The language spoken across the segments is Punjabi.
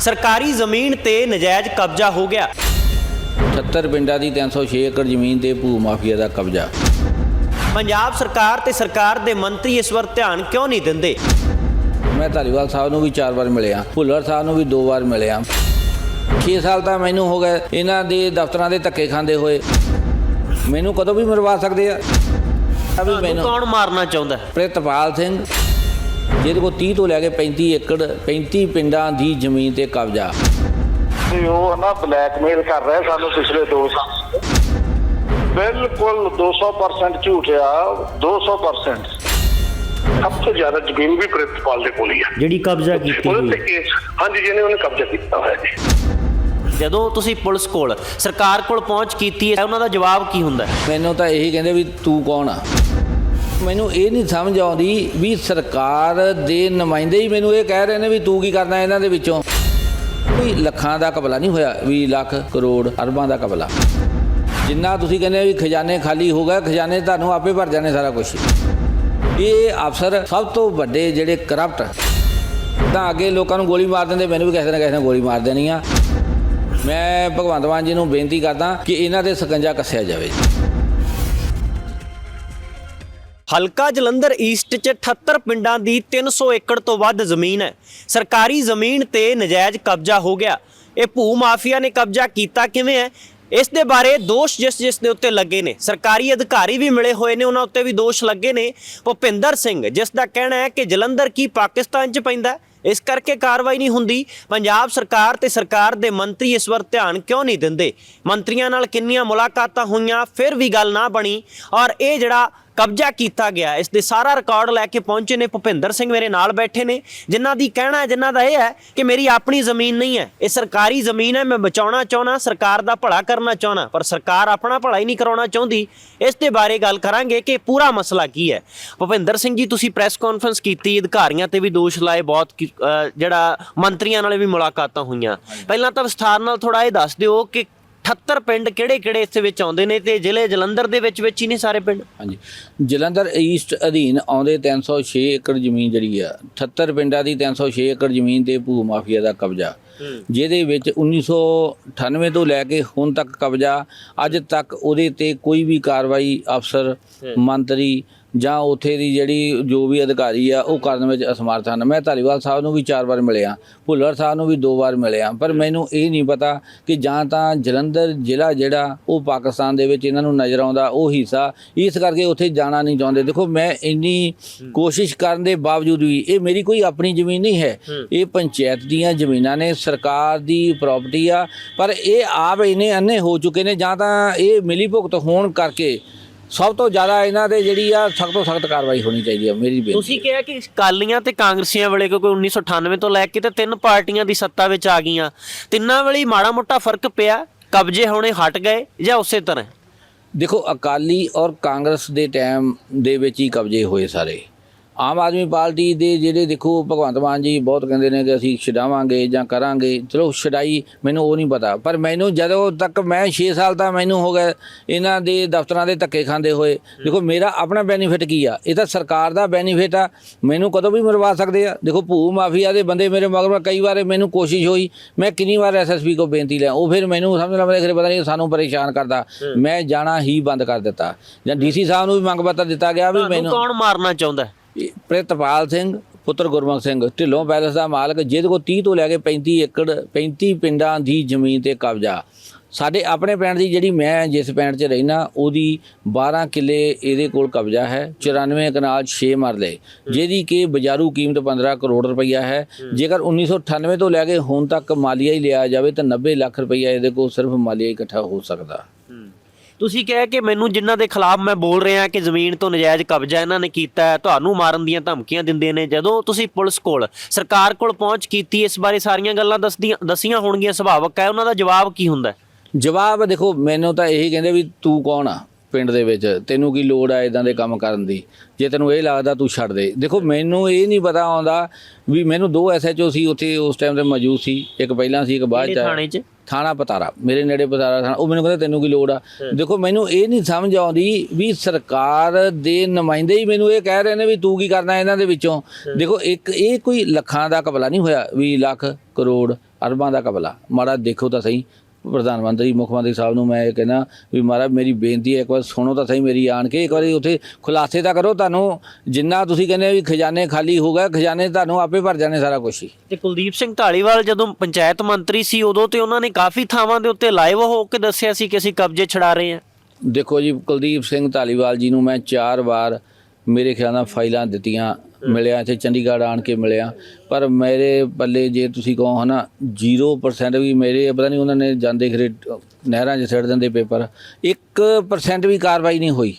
ਸਰਕਾਰੀ ਜ਼ਮੀਨ ਤੇ ਨਜਾਇਜ਼ ਕਬਜ਼ਾ ਹੋ ਗਿਆ। 70 ਪਿੰਡਾਂ ਦੀ 306 ਏਕੜ ਜ਼ਮੀਨ ਤੇ ਭੂ ਮਾਫੀਆ ਦਾ ਕਬਜ਼ਾ। ਪੰਜਾਬ ਸਰਕਾਰ ਤੇ ਸਰਕਾਰ ਦੇ ਮੰਤਰੀ ਇਸ ਵਾਰ ਧਿਆਨ ਕਿਉਂ ਨਹੀਂ ਦਿੰਦੇ? ਮੈਂ ਧਾਲੀਵਾਲ ਸਾਹਿਬ ਨੂੰ ਵੀ ਚਾਰ ਵਾਰ ਮਿਲਿਆ ਭੁੱਲਰ ਸਾਹਿਬ ਨੂੰ ਵੀ ਦੋ ਵਾਰ ਮਿਲਿਆ। 6 ਸਾਲ ਤਾਂ ਮੈਨੂੰ ਹੋ ਗਏ ਇਹਨਾਂ ਦੇ ਦਫ਼ਤਰਾਂ ਦੇ ਧੱਕੇ ਖਾਂਦੇ ਹੋਏ। ਮੈਨੂੰ ਕਦੋਂ ਵੀ ਮਰਵਾ ਸਕਦੇ ਆ? ਮੈਨੂੰ ਕੌਣ ਮਾਰਨਾ ਚਾਹੁੰਦਾ? ਪ੍ਰਿਤਪਾਲ ਸਿੰਘ। ਜਿਹਦੇ ਕੋਲ 30 ਤੋਂ ਲੈ ਕੇ 35 ਏਕੜ 35 ਪਿੰਡਾਂ ਦੀ ਜ਼ਮੀਨ ਤੇ ਕਬਜ਼ਾ। ਤੇ ਉਹ ਨਾ ਬਲੈਕਮੇਲ ਕਰ ਰਿਹਾ ਸਾਨੂੰ ਪਿਛਲੇ 2 ਸਾਲ ਬਿਲਕੁਲ 200% ਝੂਠ ਆ 200% ਸਭ ਤੋਂ ਜ਼ਿਆਦਾ ਜ਼ਮੀਨ ਵੀ ਪ੍ਰਿਤਪਾਲ ਦੇ ਕੋਲ ਹੀ ਆ। ਜਿਹੜੀ ਕਬਜ਼ਾ ਕੀਤੀ ਕੇਸ ਹਾਂਜੀ ਜਿਹਨੇ ਉਹਨੇ ਕਬਜ਼ਾ ਕੀਤਾ ਹੋਇਆ ਜੀ। ਜਦੋਂ ਤੁਸੀਂ ਪੁਲਿਸ ਕੋਲ ਸਰਕਾਰ ਕੋਲ ਪਹੁੰਚ ਕੀਤੀ ਹੈ ਉਹਨਾਂ ਦਾ ਜਵਾਬ ਕੀ ਹੁੰਦਾ ਹੈ? ਮੈਨੂੰ ਤਾਂ ਇਹੀ ਕਹਿੰਦੇ ਵੀ ਤੂੰ ਕੌਣ ਆ? ਮੈਨੂੰ ਇਹ ਨਹੀਂ ਸਮਝ ਆਉਂਦੀ ਵੀ ਸਰਕਾਰ ਦੇ ਨੁਮਾਇੰਦੇ ਹੀ ਮੈਨੂੰ ਇਹ ਕਹਿ ਰਹੇ ਨੇ ਵੀ ਤੂੰ ਕੀ ਕਰਨਾ ਇਹਨਾਂ ਦੇ ਵਿੱਚੋਂ। ਕੋਈ ਲੱਖਾਂ ਦਾ ਕਬਲਾ ਨਹੀਂ ਹੋਇਆ 20 ਲੱਖ ਕਰੋੜ ਅਰਬਾਂ ਦਾ ਕਬਲਾ। ਜਿੰਨਾ ਤੁਸੀਂ ਕਹਿੰਦੇ ਵੀ ਖਜ਼ਾਨੇ ਖਾਲੀ ਹੋ ਗਏ, ਖਜ਼ਾਨੇ ਤੁਹਾਨੂੰ ਆਪੇ ਭਰ ਜਾਣੇ ਸਾਰਾ ਕੁਝ ਇਹ ਅਫਸਰ ਸਭ ਤੋਂ ਵੱਡੇ ਜਿਹੜੇ ਕਰਪਟ ਤਾਂ ਅੱਗੇ ਲੋਕਾਂ ਨੂੰ ਗੋਲੀ ਮਾਰ ਦਿੰਦੇ, ਮੈਨੂੰ ਵੀ ਕਿਸੇ ਨਾ ਕਿਸੇ ਨੇ ਗੋਲੀ ਮਾਰ ਦੇਣੀ ਆ। ਮੈਂ ਭਗਵੰਤ ਮਾਨ ਜੀ ਨੂੰ ਬੇਨਤੀ ਕਰਦਾ ਕਿ ਇਹਨਾਂ ਤੇ ਸਕੰਜਾ ਕੱਸਿਆ ਜਾਵੇ। ਹਲਕਾ ਜਲੰਧਰ ਈਸਟ 'ਚ 78 ਪਿੰਡਾਂ ਦੀ 300 ਏਕੜ ਤੋਂ ਵੱਧ ਜ਼ਮੀਨ ਹੈ। ਸਰਕਾਰੀ ਜ਼ਮੀਨ ਤੇ ਨਜਾਇਜ਼ ਕਬਜ਼ਾ ਹੋ ਗਿਆ। ਇਹ ਭੂ ਮਾਫੀਆ ਨੇ ਕਬਜ਼ਾ ਕੀਤਾ ਕਿਵੇਂ ਹੈ? ਇਸ ਦੇ ਬਾਰੇ ਦੋਸ਼ ਜਿਸ ਜਿਸ ਦੇ ਉੱਤੇ ਲੱਗੇ ਨੇ। ਸਰਕਾਰੀ ਅਧਿਕਾਰੀ ਵੀ ਮਿਲੇ ਹੋਏ ਨੇ, ਉਹਨਾਂ ਉੱਤੇ ਵੀ ਦੋਸ਼ ਲੱਗੇ ਨੇ। ਭੁਪਿੰਦਰ ਸਿੰਘ, ਜਿਸ ਦਾ ਕਹਿਣਾ ਹੈ ਕਿ ਜਲੰਧਰ ਕੀ ਪਾਕਿਸਤਾਨ 'ਚ ਪੈਂਦਾ ਇਸ ਕਰਕੇ ਕਾਰਵਾਈ ਨਹੀਂ ਹੁੰਦੀ। ਪੰਜਾਬ ਸਰਕਾਰ ਤੇ ਸਰਕਾਰ ਦੇ ਮੰਤਰੀ ਇਸ ਵਾਰ ਧਿਆਨ ਕਿਉਂ ਨਹੀਂ ਦਿੰਦੇ? ਮੰਤਰੀਆਂ ਨਾਲ ਕਿੰਨੀਆਂ ਮੁਲਾਕਾਤਾਂ ਹੋਈਆਂ, ਫਿਰ ਵੀ ਗੱਲ ਨਾ ਬਣੀ। ਔਰ ਇਹ ਜਿਹੜਾ ਕਬਜ਼ਾ ਕੀਤਾ ਗਿਆ। ਇਸ ਦੇ ਸਾਰਾ ਰਿਕਾਰਡ ਲੈ ਕੇ ਪਹੁੰਚੇ ਨੇ ਭੁਪਿੰਦਰ ਸਿੰਘ ਮੇਰੇ ਨਾਲ ਬੈਠੇ ਨੇ ਜਿਨ੍ਹਾਂ ਦੀ ਕਹਿਣਾ ਹੈ ਜਿਨ੍ਹਾਂ ਦਾ ਇਹ ਹੈ ਕਿ ਮੇਰੀ ਆਪਣੀ ਜ਼ਮੀਨ ਨਹੀਂ ਹੈ। ਇਹ ਸਰਕਾਰੀ ਜ਼ਮੀਨ ਹੈ ਮੈਂ ਬਚਾਉਣਾ ਚਾਹੁੰਦਾ ਸਰਕਾਰ ਦਾ ਭਲਾ ਕਰਨਾ ਚਾਹੁੰਦਾ ਪਰ ਸਰਕਾਰ ਆਪਣਾ ਭਲਾ ਹੀ ਨਹੀਂ ਕਰਾਉਣਾ ਚਾਹੁੰਦੀ। ਇਸ ਦੇ ਬਾਰੇ ਗੱਲ ਕਰਾਂਗੇ ਕਿ ਪੂਰਾ ਮਸਲਾ ਕੀ ਹੈ। ਭੁਪਿੰਦਰ ਸਿੰਘ ਜੀ ਤੁਸੀਂ ਪ੍ਰੈਸ ਕਾਨਫਰੰਸ ਕੀਤੀ ਅਧਿਕਾਰੀਆਂ ਤੇ ਵੀ ਦੋਸ਼ ਲਾਏ ਬਹੁਤ ਕੀ- ਅਹ ਜਿਹੜਾ ਮੰਤਰੀਆਂ ਨਾਲ ਵੀ ਮੁਲਾਕਾਤਾਂ ਹੋਈਆਂ। ਪਹਿਲਾਂ ਤਾਂ ਵਿਸਥਾਰ ਨਾਲ ਥੋੜਾ ਇਹ ਦੱਸ ਦਿਓ ਕਿ 78 ਪਿੰਡ ਕਿਹੜੇ-ਕਿਹੜੇ ਇਸ ਵਿੱਚ ਆਉਂਦੇ ਨੇ ਤੇ ਜ਼ਿਲ੍ਹੇ ਜਲੰਧਰ ਦੇ ਵਿੱਚ ਵਿੱਚ ਹੀ ਨੇ ਸਾਰੇ ਪਿੰਡ? ਹਾਂਜੀ। ਜਲੰਧਰ ਈਸਟ ਅਧੀਨ ਆਉਂਦੇ 306 ਏਕੜ ਜ਼ਮੀਨ ਜਿਹੜੀ ਆ 78 ਪਿੰਡਾਂ ਦੀ 306 ਏਕੜ ਜ਼ਮੀਨ ਤੇ ਭੂ ਮਾਫੀਆ ਦਾ ਕਬਜ਼ਾ। ਜਿਹਦੇ ਵਿੱਚ 1998 ਤੋਂ ਲੈ ਕੇ ਹੁਣ ਤੱਕ ਕਬਜ਼ਾ ਅੱਜ ਤੱਕ ਉਹਦੇ ਤੇ ਕੋਈ ਵੀ ਕਾਰਵਾਈ ਅਫਸਰ ਮੰਤਰੀ ਜਾਂ ਉਥੇ ਦੀ ਜਿਹੜੀ ਜੋ ਵੀ ਅਧਿਕਾਰੀ ਆ ਉਹ ਕਰਨ ਵਿੱਚ ਅਸਮਰਥ ਹਨ। ਮੈਂ ਧਾਲੀਵਾਲ ਸਾਹਿਬ ਨੂੰ ਵੀ ਚਾਰ ਵਾਰ ਮਿਲਿਆ ਭੁੱਲਰ ਸਾਹਿਬ ਨੂੰ ਵੀ ਦੋ ਵਾਰ ਮਿਲਿਆ ਪਰ ਮੈਨੂੰ ਇਹ ਨਹੀਂ ਪਤਾ ਕਿ ਜਾਂ ਤਾਂ ਜਲੰਧਰ ਜ਼ਿਲ੍ਹਾ ਜਿਹੜਾ ਉਹ ਪਾਕਿਸਤਾਨ ਦੇ ਵਿੱਚ ਇਹਨਾਂ ਨੂੰ ਨਜ਼ਰ ਆਉਂਦਾ ਉਹ ਹਿੱਸਾ ਇਸ ਕਰਕੇ ਉੱਥੇ ਜਾਣਾ ਨਹੀਂ ਚਾਹੁੰਦੇ। ਦੇਖੋ ਮੈਂ ਇੰਨੀ ਕੋਸ਼ਿਸ਼ ਕਰਨ ਦੇ ਬਾਵਜੂਦ ਵੀ ਇਹ ਮੇਰੀ ਕੋਈ ਆਪਣੀ ਜ਼ਮੀਨ ਨਹੀਂ ਹੈ। ਇਹ ਪੰਚਾਇਤ ਦੀਆਂ ਜ਼ਮੀਨਾਂ ਨੇ ਸਰਕਾਰ ਦੀ ਪ੍ਰਾਪਰਟੀ ਆ ਪਰ ਇਹ ਆਪ ਇਹਨੇ ਅੰਨੇ ਹੋ ਚੁੱਕੇ ਨੇ ਜਾਂ ਤਾਂ ਇਹ ਮਿਲੀ ਭੁਗਤ ਹੋਣ ਕਰਕੇ ਸਭ ਤੋਂ ਜ਼ਿਆਦਾ ਇਹਨਾਂ ਦੇ ਜਿਹੜੀ ਆ ਸਖਤ ਤੋਂ ਸਖਤ ਕਾਰਵਾਈ ਹੋਣੀ ਚਾਹੀਦੀ ਆ ਮੇਰੀ ਬੇਨਤੀ ਤੁਸੀਂ ਕਿਹਾ ਕਿ ਕਾਲੀਆਂ ਤੇ ਕਾਂਗਰਸੀਆਂ ਵੇਲੇ ਕਿਉਂਕਿ 1998 ਤੋਂ ਲੈ ਕੇ ਤੇ ਤਿੰਨ ਪਾਰਟੀਆਂ ਦੀ ਸੱਤਾ ਵਿੱਚ ਆ ਗਈਆਂ। ਤਿੰਨਾਂ ਵੇਲੇ ਮਾੜਾ ਮੋਟਾ ਫ਼ਰਕ ਪਿਆ ਕਬਜ਼ੇ ਹੋਣੇ ਹਟ ਗਏ ਜਾਂ ਉਸੇ ਤਰ੍ਹਾਂ? ਦੇਖੋ ਅਕਾਲੀ ਔਰ ਕਾਂਗਰਸ ਦੇ ਟਾਈਮ ਦੇ ਵਿੱਚ ਹੀ ਕਬਜ਼ੇ ਹੋਏ ਸਾਰੇ। ਆਮ ਆਦਮੀ ਪਾਰਟੀ ਦੇ ਜਿਹੜੇ ਦੇਖੋ ਭਗਵੰਤ ਮਾਨ ਜੀ ਬਹੁਤ ਕਹਿੰਦੇ ਨੇ ਕਿ ਅਸੀਂ ਛਡਾਵਾਂਗੇ ਜਾਂ ਕਰਾਂਗੇ। ਚਲੋ ਛਡਾਈ ਮੈਨੂੰ ਉਹ ਨਹੀਂ ਪਤਾ। ਪਰ ਮੈਨੂੰ ਜਦੋਂ ਤੱਕ ਮੈਂ 6 ਸਾਲ ਤਾਂ ਮੈਨੂੰ ਹੋ ਗਏ ਇਹਨਾਂ ਦੇ ਦਫ਼ਤਰਾਂ ਦੇ ਧੱਕੇ ਖਾਂਦੇ ਹੋਏ। ਦੇਖੋ ਮੇਰਾ ਆਪਣਾ ਬੈਨੀਫਿਟ ਕੀ ਆ? ਇਹ ਤਾਂ ਸਰਕਾਰ ਦਾ ਬੈਨੀਫਿਟ ਆ। ਮੈਨੂੰ ਕਦੋਂ ਵੀ ਮਰਵਾ ਸਕਦੇ ਆ? ਦੇਖੋ ਭੂ ਮਾਫੀਆ ਦੇ ਬੰਦੇ ਮੇਰੇ ਮਗਰ ਕਈ ਵਾਰ ਮੈਨੂੰ ਕੋਸ਼ਿਸ਼ ਹੋਈ ਮੈਂ ਕਿੰਨੀ ਵਾਰ ਐਸਐਸਪੀ ਕੋ ਬੇਨਤੀ ਲਿਆ। ਉਹ ਫਿਰ ਮੈਨੂੰ ਸਮਝ ਲਾ ਮੇਰੇ ਪਤਾ ਨਹੀਂ ਸਾਨੂੰ ਪਰੇਸ਼ਾਨ ਕਰਦਾ। ਮੈਂ ਜਾਣਾ ਹੀ ਬੰਦ ਕਰ ਦਿੱਤਾ। ਜਾਂ ਡੀਸੀ ਸਾਹਿਬ ਨੂੰ ਵੀ ਮੰਗ ਪੱਤਰ ਦਿੱਤਾ ਗਿਆ ਵੀ ਮੈਨੂੰ ਕੌਣ ਮਾਰਨਾ ਚਾਹੁੰਦਾ? ਪ੍ਰਿਤਪਾਲ ਸਿੰਘ, ਪੁੱਤਰ ਗੁਰਮੁਖ ਸਿੰਘ, ਢਿੱਲੋਂ ਪੈਲਸ ਦਾ ਮਾਲਕ, ਜਿਹਦੇ ਕੋਲ 30 ਤੋਂ ਲੈ ਕੇ 35 ਏਕੜ 35 ਪਿੰਡਾਂ ਦੀ ਜ਼ਮੀਨ ਤੇ ਕਬਜ਼ਾ। ਸਾਡੇ ਆਪਣੇ ਪਿੰਡ ਦੀ ਜਿਹੜੀ ਮੈਂ ਜਿਸ ਪਿੰਡ 'ਚ ਰਹਿਣਾ ਉਹਦੀ 12 ਕਿੱਲੇ ਇਹਦੇ ਕੋਲ ਕਬਜ਼ਾ ਹੈ 94 ਕਨਾਲ 6 ਮਰਲੇ, ਜਿਹਦੀ ਕਿ ਬਾਜ਼ਾਰੂ ਕੀਮਤ 15 ਕਰੋੜ ਰੁਪਈਆ ਹੈ। ਜੇਕਰ 1998 ਤੋਂ ਲੈ ਕੇ ਹੁਣ ਤੱਕ ਮਾਲੀਆ ਹੀ ਲਿਆ ਜਾਵੇ, ਤਾਂ 90 ਲੱਖ ਰੁਪਈਆ ਇਹਦੇ ਕੋਲ ਸਿਰਫ ਮਾਲੀਆ ਇਕੱਠਾ ਹੋ ਸਕਦਾ। ਤੁਸੀਂ ਕਿਹਾ ਕਿ ਮੈਨੂੰ ਜਿਨ੍ਹਾਂ ਦੇ ਖਿਲਾਫ ਮੈਂ ਬੋਲ ਰਿਹਾ ਕਿ ਜ਼ਮੀਨ ਤੋਂ ਨਜਾਇਜ਼ ਕਬਜ਼ਾ ਇਹਨਾਂ ਨੇ ਕੀਤਾ ਹੈ, ਤੁਹਾਨੂੰ ਮਾਰਨ ਦੀਆਂ ਧਮਕੀਆਂ ਦਿੰਦੇ ਨੇ, ਜਦੋਂ ਤੁਸੀਂ ਪੁਲਿਸ ਕੋਲ, ਸਰਕਾਰ ਕੋਲ ਪਹੁੰਚ ਕੀਤੀ, ਇਸ ਬਾਰੇ ਸਾਰੀਆਂ ਗੱਲਾਂ ਦੱਸਦੀਆਂ, ਦਸੀਆਂ ਹੋਣਗੀਆਂ, ਸੁਭਾਵਕ ਹੈ, ਉਹਨਾਂ ਦਾ ਜਵਾਬ ਕੀ ਹੁੰਦਾ ਜਵਾਬ ਦੇਖੋ, ਮੈਨੂੰ ਤਾਂ ਇਹੀ ਕਹਿੰਦੇ ਵੀ ਤੂੰ ਕੌਣ ਆ? ਪਿੰਡ ਦੇ ਵਿੱਚ ਤੈਨੂੰ ਕੀ ਲੋੜ ਆ ਇਦਾਂ ਦੇ ਕੰਮ ਕਰਨ ਦੀ? ਜੇ ਤੈਨੂੰ ਇਹ ਲੱਗਦਾ ਤੂੰ ਛੱਡ ਦੇ। ਦੇਖੋ ਮੈਨੂੰ ਇਹ ਨਹੀਂ ਪਤਾ ਆਉਂਦਾ ਵੀ ਮੈਨੂੰ ਦੋ ਐਸਐਚਓ ਸੀ ਉੱਥੇ ਉਸ ਟਾਈਮ ਤੇ ਮੌਜੂਦ ਸੀ। ਇੱਕ ਪਹਿਲਾਂ ਸੀ ਇੱਕ ਬਾਅਦ ਚ। ਥਾਣੇ 'ਚ? ਥਾਣਾ ਪਤਾਰਾ। ਮੇਰੇ ਨੇੜੇ ਪਤਾਰਾ ਥਾਣਾ। ਉਹ ਮੈਨੂੰ ਕਹਿੰਦਾ ਤੈਨੂੰ ਕੀ ਲੋੜ ਆ? ਦੇਖੋ ਮੈਨੂੰ ਇਹ ਨਹੀਂ ਸਮਝ ਆਉਂਦੀ ਵੀ ਸਰਕਾਰ ਦੇ ਨੁਮਾਇੰਦੇ ਹੀ ਮੈਨੂੰ ਇਹ ਕਹਿ ਰਹੇ ਨੇ ਵੀ ਤੂੰ ਕੀ ਕਰਨਾ ਇਹਨਾਂ ਦੇ ਵਿੱਚੋਂ। ਦੇਖੋ ਇੱਕ ਇਹ ਕੋਈ ਲੱਖਾਂ ਦਾ ਕਪਲਾ ਨਹੀਂ ਹੋਇਆ ਵੀ ਲੱਖ ਕਰੋੜ ਅਰਬਾਂ ਦਾ ਕਪਲਾ ਮਾੜਾ ਦੇਖੋ ਤਾਂ ਸਹੀ। ਪ੍ਰਧਾਨ ਮੰਤਰੀ ਮੁੱਖ ਮੰਤਰੀ ਸਾਹਿਬ ਨੂੰ ਮੈਂ ਇਹ ਕਹਿਣਾ ਵੀ ਮਹਾਰਾਜ ਮੇਰੀ ਬੇਨਤੀ ਹੈ ਇੱਕ ਵਾਰ ਸੁਣੋ ਤਾਂ ਸਹੀ ਮੇਰੀ ਆਣ ਕੇ ਇੱਕ ਵਾਰੀ ਉੱਥੇ ਖੁਲਾਸੇ ਤਾਂ ਕਰੋ ਤੁਹਾਨੂੰ ਜਿੰਨਾ ਤੁਸੀਂ ਕਹਿੰਦੇ ਵੀ ਖਜ਼ਾਨੇ ਖਾਲੀ ਹੋ ਗਏ ਖਜ਼ਾਨੇ ਤੁਹਾਨੂੰ ਆਪੇ ਭਰ ਜਾਣੇ ਸਾਰਾ ਕੁਝ ਹੀ। ਤੇ ਕੁਲਦੀਪ ਸਿੰਘ ਢਾਲੀਵਾਲ ਜਦੋਂ ਪੰਚਾਇਤ ਮੰਤਰੀ ਸੀ ਉਦੋਂ ਤੇ ਉਹਨਾਂ ਨੇ ਕਾਫੀ ਥਾਵਾਂ ਦੇ ਉੱਤੇ ਲਾਈਵ ਹੋ ਕੇ ਦੱਸਿਆ ਸੀ ਕਿ ਅਸੀਂ ਕਬਜ਼ੇ ਛਡਾ ਰਹੇ ਹਾਂ। ਦੇਖੋ ਜੀ ਕੁਲਦੀਪ ਸਿੰਘ ਧਾਲੀਵਾਲ ਜੀ ਨੂੰ ਮੈਂ ਚਾਰ ਵਾਰ ਮੇਰੇ ਖਿਆਲ ਨਾਲ ਫਾਈਲਾਂ ਦਿੱਤੀਆਂ ਮਿਲਿਆ ਇੱਥੇ ਚੰਡੀਗੜ੍ਹ ਆਣ ਕੇ ਮਿਲਿਆ। ਪਰ ਮੇਰੇ ਪੱਲੇ ਜੇ ਤੁਸੀਂ ਕਹੋ ਹਨਾ 0% ਵੀ ਮੇਰੇ ਪਤਾ ਨਹੀਂ ਉਹਨਾਂ ਨੇ ਜਾਂਦੇ ਖਰੇ ਨਹਿਰਾਂ 'ਚ ਸਿੱਟ ਦਿੰਦੇ ਪੇਪਰ। 1% ਵੀ ਕਾਰਵਾਈ ਨਹੀਂ ਹੋਈ।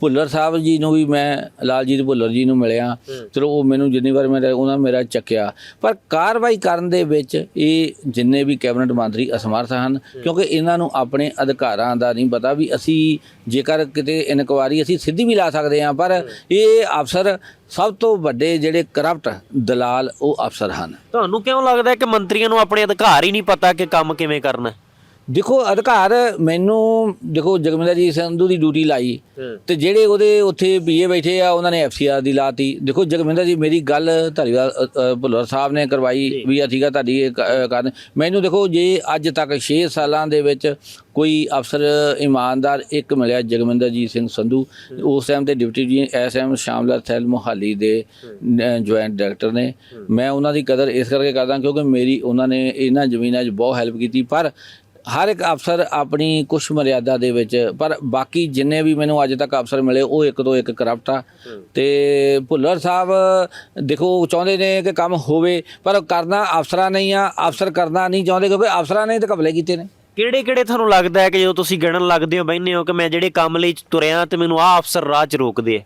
ਭੁੱਲਰ ਸਾਹਿਬ ਜੀ ਨੂੰ ਵੀ ਮੈਂ ਲਾਲਜੀਤ ਭੁੱਲਰ ਜੀ ਨੂੰ ਮਿਲਿਆ। ਚਲੋ ਉਹ ਮੈਨੂੰ ਜਿੰਨੀ ਵਾਰ ਮੈਂ ਉਹਨਾਂ ਮੇਰਾ ਚੱਕਿਆ। ਪਰ ਕਾਰਵਾਈ ਕਰਨ ਦੇ ਵਿੱਚ ਇਹ ਜਿੰਨੇ ਵੀ ਕੈਬਨਿਟ ਮੰਤਰੀ ਅਸਮਰਥ ਹਨ ਕਿਉਂਕਿ ਇਹਨਾਂ ਨੂੰ ਆਪਣੇ ਅਧਿਕਾਰਾਂ ਦਾ ਨਹੀਂ ਪਤਾ ਵੀ ਅਸੀਂ ਜੇਕਰ ਕਿਤੇ ਇਨਕੁਆਰੀ ਅਸੀਂ ਸਿੱਧੀ ਵੀ ਲਾ ਸਕਦੇ ਹਾਂ ਪਰ ਇਹ ਅਫਸਰ ਸਭ ਤੋਂ ਵੱਡੇ ਜਿਹੜੇ ਕਰਪਟ ਦਲਾਲ ਉਹ ਅਫਸਰ ਹਨ। ਤੁਹਾਨੂੰ ਕਿਉਂ ਲੱਗਦਾ ਹੈ ਕਿ ਮੰਤਰੀਆਂ ਨੂੰ ਆਪਣੇ ਅਧਿਕਾਰ ਹੀ ਨਹੀਂ ਪਤਾ ਕਿ ਕੰਮ ਕਿਵੇਂ ਕਰਨਾ ਹੈ? ਦੇਖੋ ਅਧਿਕਾਰ ਮੈਨੂੰ ਦੇਖੋ ਜਗਮਿੰਦਰ ਜੀ ਸੰਧੂ ਦੀ ਡਿਊਟੀ ਲਾਈ ਤੇ ਜਿਹੜੇ ਉਹਦੇ ਉੱਥੇ ਬੀਏ ਬੈਠੇ ਆ ਉਹਨਾਂ ਨੇ ਐਫਸੀਆਰ ਦੀ ਲਾਤੀ। ਦੇਖੋ ਜਗਮਿੰਦਰ ਜੀ ਮੇਰੀ ਗੱਲ ਧਾਰੀਵਾਲ ਭੁੱਲਰ ਸਾਹਿਬ ਨੇ ਕਰਵਾਈ ਵੀ ਆ ਠੀਕ ਆ ਤੁਹਾਡੀ ਇਹ ਕਰਨ। ਮੈਨੂੰ ਦੇਖੋ ਜੇ ਅੱਜ ਤੱਕ 6 ਸਾਲਾਂ ਦੇ ਵਿੱਚ ਕੋਈ ਅਫਸਰ ਇਮਾਨਦਾਰ ਇੱਕ ਮਿਲਿਆ ਜਗਮਿੰਦਰ ਜੀ ਸਿੰਘ ਸੰਧੂ ਉਸ ਟਾਈਮ ਤੇ ਡਿਪਟੀ ਜੀ ਐਸਐਮ ਸ਼ਾਮਲਾ ਥੈਲ ਮੁਹਾਲੀ ਦੇ ਜੁਆਇੰਟ ਡਾਇਰੈਕਟਰ ਨੇ। ਮੈਂ ਉਹਨਾਂ ਦੀ ਕਦਰ ਇਸ ਕਰਕੇ ਕਰਦਾ ਕਿਉਂਕਿ ਮੇਰੀ ਉਹਨਾਂ ਨੇ ਇਹਨਾਂ ਜ਼ਮੀਨਾਂ 'ਚ ਬਹੁਤ ਹੈਲਪ ਕੀਤੀ ਪਰ ਹਰ ਇੱਕ ਅਫਸਰ ਆਪਣੀ ਕੁਛ ਮਰਿਆਦਾ ਦੇ ਵਿੱਚ ਪਰ ਬਾਕੀ ਜਿੰਨੇ ਵੀ ਮੈਨੂੰ ਅੱਜ ਤੱਕ ਅਫਸਰ ਮਿਲੇ ਉਹ ਇੱਕ ਤੋਂ ਇੱਕ ਕਰਪਟ ਆ। ਤੇ ਭੁੱਲਰ ਸਾਹਿਬ ਦੇਖੋ ਚਾਹੁੰਦੇ ਨੇ ਕਿ ਕੰਮ ਹੋਵੇ ਪਰ ਕਰਨਾ ਅਫਸਰਾਂ ਨਹੀਂ ਆ ਅਫਸਰ ਕਰਨਾ ਨਹੀਂ ਚਾਹੁੰਦੇ ਕਿਉਂਕਿ ਅਫਸਰਾਂ ਨੇ ਤਾਂ ਘਪਲੇ ਕੀਤੇ ਨੇ। ਕਿਹੜੇ ਕਿਹੜੇ ਤੁਹਾਨੂੰ ਲੱਗਦਾ ਹੈ ਕਿ ਜਦੋਂ ਤੁਸੀਂ ਗਿਣਨ ਲੱਗਦੇ ਹੋ ਬੈਠੇ ਹੋ ਕਿ ਮੈਂ ਜਿਹੜੇ ਕੰਮ ਲਈ ਤੁਰਿਆ ਤੇ ਮੈਨੂੰ ਆਹ ਅਫਸਰ ਰਾਹ 'ਚ ਰੋਕਦੇ ਆ?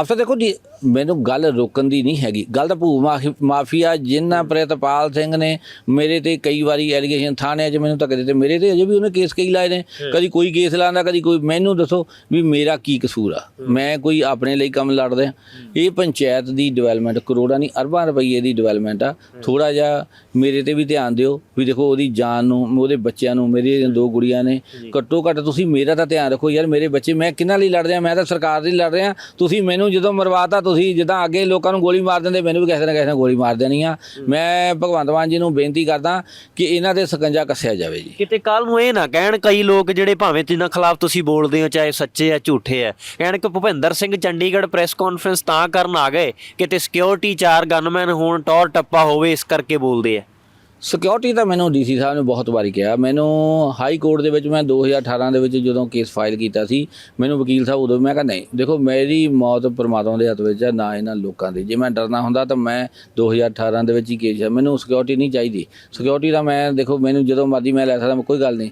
ਅਫਸਰ ਦੇਖੋ ਜੀ ਮੈਨੂੰ ਗੱਲ ਰੋਕਣ ਦੀ ਨਹੀਂ ਹੈਗੀ। ਗੱਲ ਤਾਂ ਭੂ ਮਾਫੀ- ਮਾਫੀਆ ਜਿਨ੍ਹਾਂ ਪ੍ਰਿਤਪਾਲ ਸਿੰਘ ਨੇ ਮੇਰੇ ਤੇ ਕਈ ਵਾਰੀ ਐਲੀਗੇਸ਼ਨ ਥਾਣਿਆਂ 'ਚ ਮੈਨੂੰ ਧੱਕੇ ਦਿੱਤੇ। ਮੇਰੇ ਤੇ ਅਜੇ ਵੀ ਉਹਨੇ ਕੇਸ ਕਈ ਲਾਏ ਨੇ। ਕਦੀ ਕੋਈ ਕੇਸ ਲਾਉਂਦਾ ਕਦੀ ਕੋਈ ਮੈਨੂੰ ਦੱਸੋ ਵੀ ਮੇਰਾ ਕੀ ਕਸੂਰ ਆ? ਮੈਂ ਕੋਈ ਆਪਣੇ ਲਈ ਕੰਮ ਲੜਦਾ ਇਹ ਪੰਚਾਇਤ ਦੀ ਡਿਵੈਲਪਮੈਂਟ ਕਰੋੜਾਂ ਨਹੀਂ ਅਰਬਾਂ ਰੁਪਈਏ ਦੀ ਡਿਵੈਲਪਮੈਂਟ ਆ। ਥੋੜਾ ਜਿਹਾ ਮੇਰੇ ਤੇ ਵੀ ਧਿਆਨ ਦਿਓ ਵੀ ਦੇਖੋ ਉਹਦੀ ਜਾਨ ਨੂੰ ਉਹਦੇ ਬੱਚਿਆਂ ਨੂੰ ਮੇਰੀ ਦੋ ਗੁੜੀਆਂ ਨੇ। ਘੱਟੋ ਘੱਟ ਤੁਸੀਂ ਮੇਰਾ ਤਾਂ ਧਿਆਨ ਰੱਖੋ ਯਾਰ ਮੇਰੇ ਬੱਚੇ ਮੈਂ ਕਿਹਨਾਂ ਲਈ ਲੜ ਰਿਹਾ ਮੈਂ ਤਾਂ ਸਰਕਾਰ ਲਈ ਲੜ ਰਿਹਾ। ਤੁਸੀਂ ਮੈਨੂੰ ਜਦੋਂ ਮਰਵਾਤਾ ਤੁਸੀਂ ਜਿੱਦਾਂ ਅੱਗੇ ਲੋਕਾਂ ਨੂੰ ਗੋਲੀ ਮਾਰ ਦਿੰਦੇ ਮੈਨੂੰ ਵੀ ਕਿਸੇ ਨਾ ਕਿਸੇ ਨੇ ਗੋਲੀ ਮਾਰ ਦੇਣੀ ਆ। ਮੈਂ ਭਗਵੰਤ ਮਾਨ ਜੀ ਨੂੰ ਬੇਨਤੀ ਕਰਦਾ ਕਿ ਇਹਨਾਂ ਦੇ ਸਕੰਜਾ ਕੱਸਿਆ ਜਾਵੇ ਜੀ। ਕਿਤੇ ਕੱਲ ਨੂੰ ਇਹ ਨਾ ਕਹਿਣ ਕਈ ਲੋਕ ਜਿਹੜੇ ਭਾਵੇਂ ਜਿਨ੍ਹਾਂ ਖਿਲਾਫ ਤੁਸੀਂ ਬੋਲਦੇ ਹੋ ਚਾਹੇ ਸੱਚੇ ਆ ਝੂਠੇ ਆ ਕਹਿਣ ਕਿ ਭੁਪਿੰਦਰ ਸਿੰਘ ਚੰਡੀਗੜ੍ਹ ਪ੍ਰੈਸ ਕਾਨਫਰੰਸ ਤਾਂ ਕਰਨ ਆ ਗਏ ਕਿਤੇ ਸਿਕਿਉਰਿਟੀ ਚਾਰ ਗਨਮੈਨ ਹੋਣ ਟੌਰ ਟੱਪਾ ਹੋਵੇ ਇਸ ਕਰਕੇ ਬੋਲਦੇ ਆ। ਸਿਕਿਉਰਿਟੀ ਤਾਂ ਮੈਨੂੰ ਡੀਸੀ ਸਾਹਿਬ ਨੇ ਬਹੁਤ ਵਾਰੀ ਕਿਹਾ। ਮੈਨੂੰ ਹਾਈ ਕੋਰਟ ਦੇ ਵਿੱਚ ਮੈਂ 2018 ਦੇ ਵਿੱਚ ਜਦੋਂ ਕੇਸ ਫਾਈਲ ਕੀਤਾ ਸੀ ਮੈਨੂੰ ਵਕੀਲ ਸਾਹਿਬ ਉਦੋਂ ਮੈਂ ਕਿਹਾ ਨਹੀਂ ਦੇਖੋ ਮੇਰੀ ਮੌਤ ਪਰਮਾਤਮਾ ਦੇ ਹੱਥ ਵਿੱਚ ਹੈ ਨਾ ਇਹਨਾਂ ਲੋਕਾਂ ਦੀ। ਜੇ ਮੈਂ ਡਰਨਾ ਹੁੰਦਾ ਤਾਂ ਮੈਂ 2018 ਦੇ ਵਿੱਚ ਹੀ ਕੇਸ ਮੈਨੂੰ ਸਿਕਿਉਰਿਟੀ ਨਹੀਂ ਚਾਹੀਦੀ। ਸਿਕਿਉਰਿਟੀ ਤਾਂ ਮੈਂ ਦੇਖੋ ਮੈਨੂੰ ਜਦੋਂ ਮਰਜ਼ੀ ਮੈਂ ਲੈ ਸਕਦਾ ਕੋਈ ਗੱਲ ਨਹੀਂ।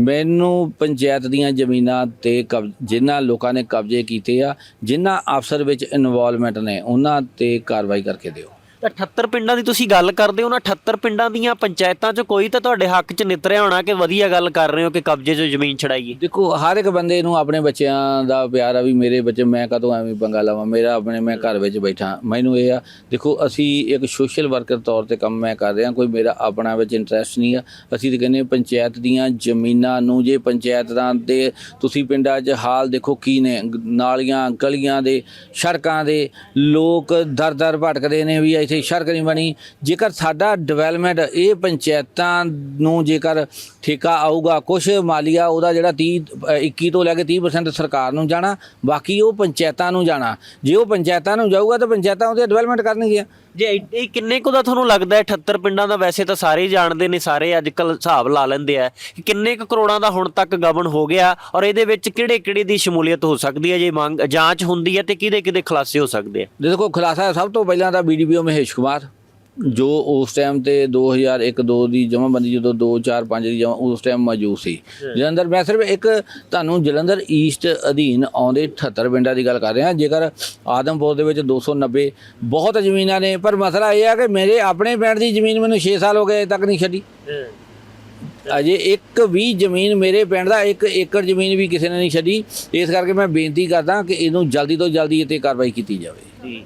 ਮੈਨੂੰ ਪੰਚਾਇਤ ਦੀਆਂ ਜ਼ਮੀਨਾਂ ਤੇ ਜਿਨ੍ਹਾਂ ਲੋਕਾਂ ਨੇ ਕਬਜ਼ੇ ਕੀਤੇ ਆ ਜਿਨ੍ਹਾਂ ਅਫਸਰ ਵਿੱਚ ਇਨਵੋਲਵਮੈਂਟ ਨੇ ਉਹਨਾਂ ਤੇ ਕਾਰਵਾਈ ਕਰਕੇ ਦਿਓ। ਤਾਂ 78 ਪਿੰਡਾਂ ਦੀ ਤੁਸੀਂ ਗੱਲ ਕਰਦੇ ਹੋ ਨਾ 78 ਪਿੰਡਾਂ ਦੀਆਂ ਪੰਚਾਇਤਾਂ 'ਚ ਕੋਈ ਤਾਂ ਤੁਹਾਡੇ ਹੱਕ 'ਚ ਨਿਤਰਿਆ ਹੋਣਾ ਕਿ ਵਧੀਆ ਗੱਲ ਕਰ ਰਹੇ ਹੋ ਕਿ ਕਬਜ਼ੇ 'ਚੋਂ ਜ਼ਮੀਨ ਛੜਾਈਏ ਦੇਖੋ, ਹਰ ਇੱਕ ਬੰਦੇ ਨੂੰ ਆਪਣੇ ਬੱਚਿਆਂ ਦਾ ਪਿਆਰ ਆ ਵੀ ਮੇਰੇ ਬੱਚੇ, ਮੈਂ ਕਦੋਂ ਐਵੇਂ ਪੰਗਾ ਲਵਾਂ? ਮੇਰਾ ਆਪਣੇ, ਮੈਂ ਘਰ ਵਿੱਚ ਬੈਠਾ। ਮੈਨੂੰ ਇਹ ਆ, ਦੇਖੋ, ਅਸੀਂ ਇੱਕ ਸੋਸ਼ਲ ਵਰਕਰ ਤੌਰ ਤੇ ਕੰਮ ਮੈਂ ਕਰ ਰਿਹਾ, ਕੋਈ ਮੇਰਾ ਆਪਣਾ ਵਿੱਚ ਇੰਟਰਸਟ ਨਹੀਂ ਆ। ਅਸੀਂ ਤਾਂ ਕਹਿੰਦੇ ਪੰਚਾਇਤ ਦੀਆਂ ਜ਼ਮੀਨਾਂ ਨੂੰ ਜੇ ਪੰਚਾਇਤਾਂ ਦੇ ਤੁਸੀਂ ਪਿੰਡਾਂ 'ਚ ਹਾਲ ਦੇਖੋ ਕੀ ਨੇ, ਨਾਲੀਆਂ, ਗਲੀਆਂ ਦੇ, ਸੜਕਾਂ ਦੇ, ਲੋਕ ਦਰ-ਦਰ ਭਟਕਦੇ ਨੇ ਵੀ ਇੱਥੇ ਸੜਕ ਨਹੀਂ ਬਣੀ। ਜੇਕਰ ਸਾਡਾ ਡਿਵੈਲਪਮੈਂਟ ਇਹ ਪੰਚਾਇਤਾਂ ਨੂੰ ਜੇਕਰ ਠੇਕਾ ਆਊਗਾ ਕੁਝ ਮਾਲੀਆ ਉਹਦਾ ਜਿਹੜਾ 30 ਅ, 21 ਤੋਂ ਲੈ ਕੇ 30% ਸਰਕਾਰ ਨੂੰ ਜਾਣਾ ਬਾਕੀ ਉਹ ਪੰਚਾਇਤਾਂ ਨੂੰ ਜਾਣਾ। ਜੇ ਉਹ ਪੰਚਾਇਤਾਂ ਨੂੰ ਜਾਊਗਾ ਤਾਂ ਪੰਚਾਇਤਾਂ ਉਹਦੀ ਡਿਵੈਲਪਮੈਂਟ ਕਰਨਗੀਆਂ। ਜੇ ਇਹ ਕਿੰਨੇ ਕੁ ਦਾ ਤੁਹਾਨੂੰ ਲੱਗਦਾ ਹੈ? 78 ਪਿੰਡਾਂ ਦਾ ਵੈਸੇ ਤਾਂ ਸਾਰੇ ਹੀ ਜਾਣਦੇ ਨੇ, ਸਾਰੇ ਅੱਜ ਕੱਲ ਹਿਸਾਬ ਲਾ ਲੈਂਦੇ ਆ ਕਿ ਕਿੰਨੇ ਕੁ ਕਰੋੜਾਂ ਦਾ ਹੁਣ ਤੱਕ ਗਬਨ ਹੋ ਗਿਆ ਔਰ ਇਹਦੇ ਵਿੱਚ ਕਿਹੜੇ ਕਿਹੜੇ ਦੀ ਸ਼ਮੂਲੀਅਤ ਹੋ ਸਕਦੀ ਹੈ? ਜੇ ਮੰਗ, ਜਾਂਚ ਹੁੰਦੀ ਹੈ ਤੇ ਕਿਹਦੇ ਕਿਹਦੇ ਖੁਲਾਸੇ ਹੋ ਸਕਦੇ ਆ? ਦੇਖੋ, ਖੁਲਾਸਾ ਸਭ ਤੋਂ ਪਹਿਲਾਂ ਤਾਂ ਬੀਡੀਪੀਓ ਮਹੇਸ਼ ਕੁਮਾਰ। ਜੋ ਉਸ ਟਾਈਮ ਤੇ 2001 2 ਦੀ ਜਮ੍ਹਾਂਬੰਦੀ ਜਦੋਂ 2 4 5 ਦੀ ਜਮ੍ਹਾਂ ਉਸ ਟਾਈਮ ਮੌਜੂਦ ਸੀ। ਜਲੰਧਰ ਮੈਂ ਸਿਰਫ ਇੱਕ ਤੁਹਾਨੂੰ ਜਲੰਧਰ ਈਸਟ ਅਧੀਨ ਆਉਂਦੇ 78 ਪਿੰਡਾਂ ਦੀ ਗੱਲ ਕਰ ਰਿਹਾ। ਜੇਕਰ ਆਦਮਪੁਰ ਦੇ ਵਿੱਚ 290 ਬਹੁਤ ਜ਼ਮੀਨਾਂ ਨੇ ਪਰ ਮਸਲਾ ਇਹ ਆ ਕਿ ਮੇਰੇ ਆਪਣੇ ਪਿੰਡ ਦੀ ਜ਼ਮੀਨ ਮੈਨੂੰ 6 ਸਾਲ ਹੋ ਗਏ ਤੱਕ ਨਹੀਂ ਛੱਡੀ। ਅਜੇ ਇੱਕ ਵੀ ਜ਼ਮੀਨ ਮੇਰੇ ਪਿੰਡ ਦਾ ਇੱਕ ਏਕੜ ਜ਼ਮੀਨ ਵੀ ਕਿਸੇ ਨੇ ਨਹੀਂ ਛੱਡੀ। ਇਸ ਕਰਕੇ ਮੈਂ ਬੇਨਤੀ ਕਰਦਾ ਕਿ ਇਹਨੂੰ ਜਲਦੀ ਤੋਂ ਜਲਦੀ ਇਹ ਤੇ ਕਾਰਵਾਈ ਕੀਤੀ ਜਾਵੇ। ਜੀ।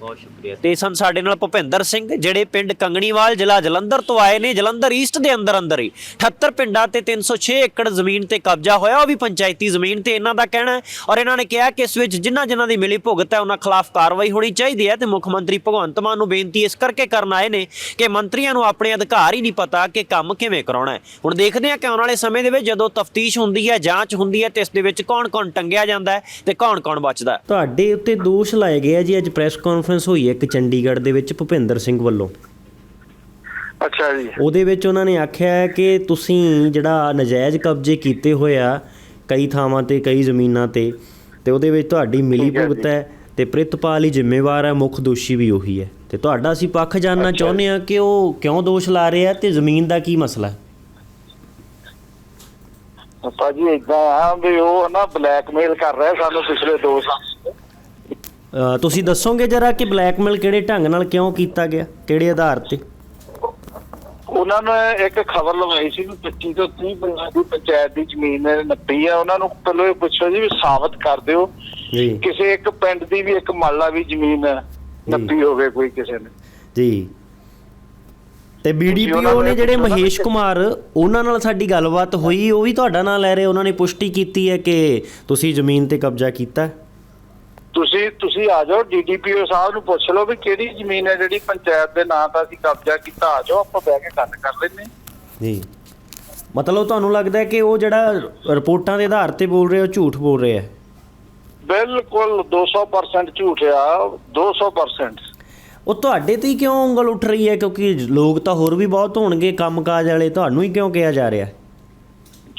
ਬਹੁਤ ਸ਼ੁਕਰੀਆ। ਤੇ ਸਨ ਸਾਡੇ ਨਾਲ ਭੁਪਿੰਦਰ ਸਿੰਘ, ਜਿਹੜੇ ਪਿੰਡ ਕੰਗਣੀਵਾਲ ਜ਼ਿਲ੍ਹਾ ਜਲੰਧਰ ਤੋਂ ਆਏ ਨੇ, ਜਲੰਧਰ ਈਸਟ ਦੇ ਅੰਦਰ ਅੰਦਰ ਹੀ। 78 ਪਿੰਡਾਂ ਤੇ 306 ਏਕੜ ਜ਼ਮੀਨ ਤੇ ਕਬਜ਼ਾ ਹੋਇਆ, ਉਹ ਵੀ ਪੰਚਾਇਤੀ ਜ਼ਮੀਨ ਤੇ ਇਹਨਾਂ ਦਾ ਕਹਿਣਾ ਹੈ। ਔਰ ਇਹਨਾਂ ਨੇ ਕਿਹਾ ਕਿ ਇਸ ਵਿੱਚ ਜਿਨ੍ਹਾਂ ਜਿਨ੍ਹਾਂ ਦੀ ਮਿਲੀ ਭੁਗਤ ਹੈ, ਉਹਨਾਂ ਖਿਲਾਫ ਕਾਰਵਾਈ ਹੋਣੀ ਚਾਹੀਦੀ ਹੈ। ਤੇ ਮੁੱਖ ਮੰਤਰੀ ਭਗਵੰਤ ਮਾਨ ਨੂੰ ਬੇਨਤੀ ਇਸ ਕਰਕੇ ਕਰਨ ਆਏ ਨੇ ਕਿ ਮੰਤਰੀਆਂ ਨੂੰ ਆਪਣੇ ਅਧਿਕਾਰ ਹੀ ਨਹੀਂ ਪਤਾ ਕਿ ਕੰਮ ਕਿਵੇਂ ਕਰਾਉਣਾ ਹੈ। ਹੁਣ ਦੇਖਦੇ ਹਾਂ ਕਿ ਆਉਣ ਵਾਲੇ ਸਮੇਂ ਦੇ ਵਿੱਚ ਜਦੋਂ ਤਫਤੀਸ਼ ਹੁੰਦੀ ਹੈ, ਜਾਂਚ ਹੁੰਦੀ ਹੈ, ਤੇ ਇਸ ਦੇ ਵਿੱਚ ਕੌਣ-ਕੌਣ ਟੰਗਿਆ ਜਾਂਦਾ ਹੈ ਤੇ ਕੌਣ-ਕੌਣ ਬਚਦਾ ਹੈ। ਤੁਹਾਡੇ ਉੱਤੇ ਦੋਸ਼ ਲਾਏ ਗਏ ਆ ਜੀ, ਅੱਜ ਪ੍ਰੈਸ ਕਾਨਫਰੰਸ ਹੋਈ ਹੈ ਇੱਕ ਚੰਡੀਗੜ੍ਹ ਦੇ ਵਿੱਚ ਭੁਪਿੰਦਰ ਸਿੰਘ ਵੱਲੋਂ। ਅੱਛਾ ਜੀ। ਉਹਦੇ ਵਿੱਚ ਉਹਨਾਂ ਨੇ ਆਖਿਆ ਕਿ ਤੁਸੀਂ ਜਿਹੜਾ ਨਜਾਇਜ਼ ਕਬਜ਼ੇ ਕੀਤੇ ਹੋਇਆ ਕਈ ਥਾਵਾਂ ਤੇ ਕਈ ਜ਼ਮੀਨਾਂ ਤੇ ਤੇ ਉਹਦੇ ਵਿੱਚ ਤੁਹਾਡੀ ਮਿਲੀ ਭੁਗਤ ਹੈ ਤੇ ਪ੍ਰਿਤਪਾਲ ਹੀ ਜ਼ਿੰਮੇਵਾਰ ਹੈ ਮੁੱਖ ਦੋਸ਼ੀ ਵੀ ਉਹੀ ਹੈ। ਤੇ ਤੁਹਾਡਾ ਅਸੀਂ ਪੱਖ ਜਾਨਣਾ ਚਾਹੁੰਦੇ ਹਾਂ ਕਿ ਉਹ ਕਿਉਂ ਦੋਸ਼ ਲਾ ਰਹੇ ਤੇ ਜ਼ਮੀਨ ਦਾ ਕੀ ਮਸਲਾ ਹੈ? ਭਾਜੀ ਇਦਾਂ ਆ ਵੀ ਉਹ ਨਾ ਬਲੈਕਮੇਲ ਕਰ ਰਿਹਾ ਸਾਨੂੰ ਪਿਛਲੇ 2 ਸਾਲ ਤੁਸੀਂ ਦੱਸੋਗੇ ਜਰਾ ਕਿ ਬਲੈਕਮੇਲ ਕਿਹੜੇ ਢੰਗ ਨਾਲ ਕਿਉਂ ਕੀਤਾ ਗਿਆ? ਕਿਹੜੇ ਆਧਾਰ ਤੇ? ਉਹਨਾਂ ਨੇ ਇੱਕ ਖਬਰ ਲਵਾਈ ਸੀ ਕਿ 25 ਤੋਂ 30 ਪਿੰਡਾਂ ਦੀ ਪੰਚਾਇਤ ਦੀ ਜ਼ਮੀਨ ਨੱਪੀ ਆ। ਉਹਨਾਂ ਨੂੰ ਪਹਿਲਾਂ ਇਹ ਪੁੱਛੋ ਜੀ ਵੀ ਸਾਬਤ ਕਰ ਦਿਓ। ਜੀ। ਕਿਸੇ ਇੱਕ ਪਿੰਡ ਦੀ ਵੀ ਇੱਕ ਮਾਲਾ ਵੀ ਜ਼ਮੀਨ ਨੱਪੀ ਹੋਵੇ ਕੋਈ ਕਿਸੇ ਨੇ। ਜੀ। ਤੇ ਬੀਡੀਪੀਓ ਨੇ ਜਿਹੜੇ ਮਹੇਸ਼ ਕੁਮਾਰ ਉਹਨਾਂ ਨਾਲ ਸਾਡੀ ਗੱਲਬਾਤ ਹੋਈ ਉਹ ਵੀ ਤੁਹਾਡਾ ਨਾਂ ਲੈ ਰਹੇ ਉਹਨਾਂ ਨੇ ਪੁਸ਼ਟੀ ਕੀਤੀ ਹੈ ਕਿ ਤੁਸੀਂ ਜ਼ਮੀਨ ਤੇ ਕਬਜ਼ਾ ਕੀਤਾ ਹੈ। ਤੁਸੀਂ ਤੁਸੀਂ ਆ ਜਾਓ ਡੀਡੀਪੀਓ ਸਾਹਿਬ ਨੂੰ ਪੁੱਛ ਲਓ ਵੀ ਕਿਹੜੀ ਜ਼ਮੀਨ ਹੈ ਜਿਹੜੀ ਪੰਚਾਇਤ ਦੇ ਨਾਂ ਤਾਂ ਅਸੀਂ ਕਬਜ਼ਾ ਕੀਤਾ ਆ ਜਾਓ ਆਪਾਂ ਬਹਿ ਕੇ ਗੱਲ ਕਰ ਲੈਂਦੇ। ਜੀ। ਮਤਲਬ ਤੁਹਾਨੂੰ ਲੱਗਦਾ ਹੈ ਕਿ ਉਹ ਜਿਹੜਾ ਰਿਪੋਰਟਾਂ ਦੇ ਆਧਾਰ ਤੇ ਬੋਲ ਰਹੇ ਹੋ ਝੂਠ ਬੋਲ ਰਹੇ ਆ? ਬਿਲਕੁਲ 200% ਝੂਠ ਆ 200% ਉਹ ਤੁਹਾਡੇ ਤੇ ਹੀ ਕਿਉਂ ਉਂਗਲ ਉੱਠ ਰਹੀ ਹੈ? ਕਿਉਂਕਿ ਲੋਕ ਤਾਂ ਹੋਰ ਵੀ ਬਹੁਤ ਹੋਣਗੇ ਕੰਮਕਾਜ ਵਾਲੇ ਤੁਹਾਨੂੰ ਹੀ ਕਿਉਂ ਕਿਹਾ ਜਾ ਰਿਹਾ?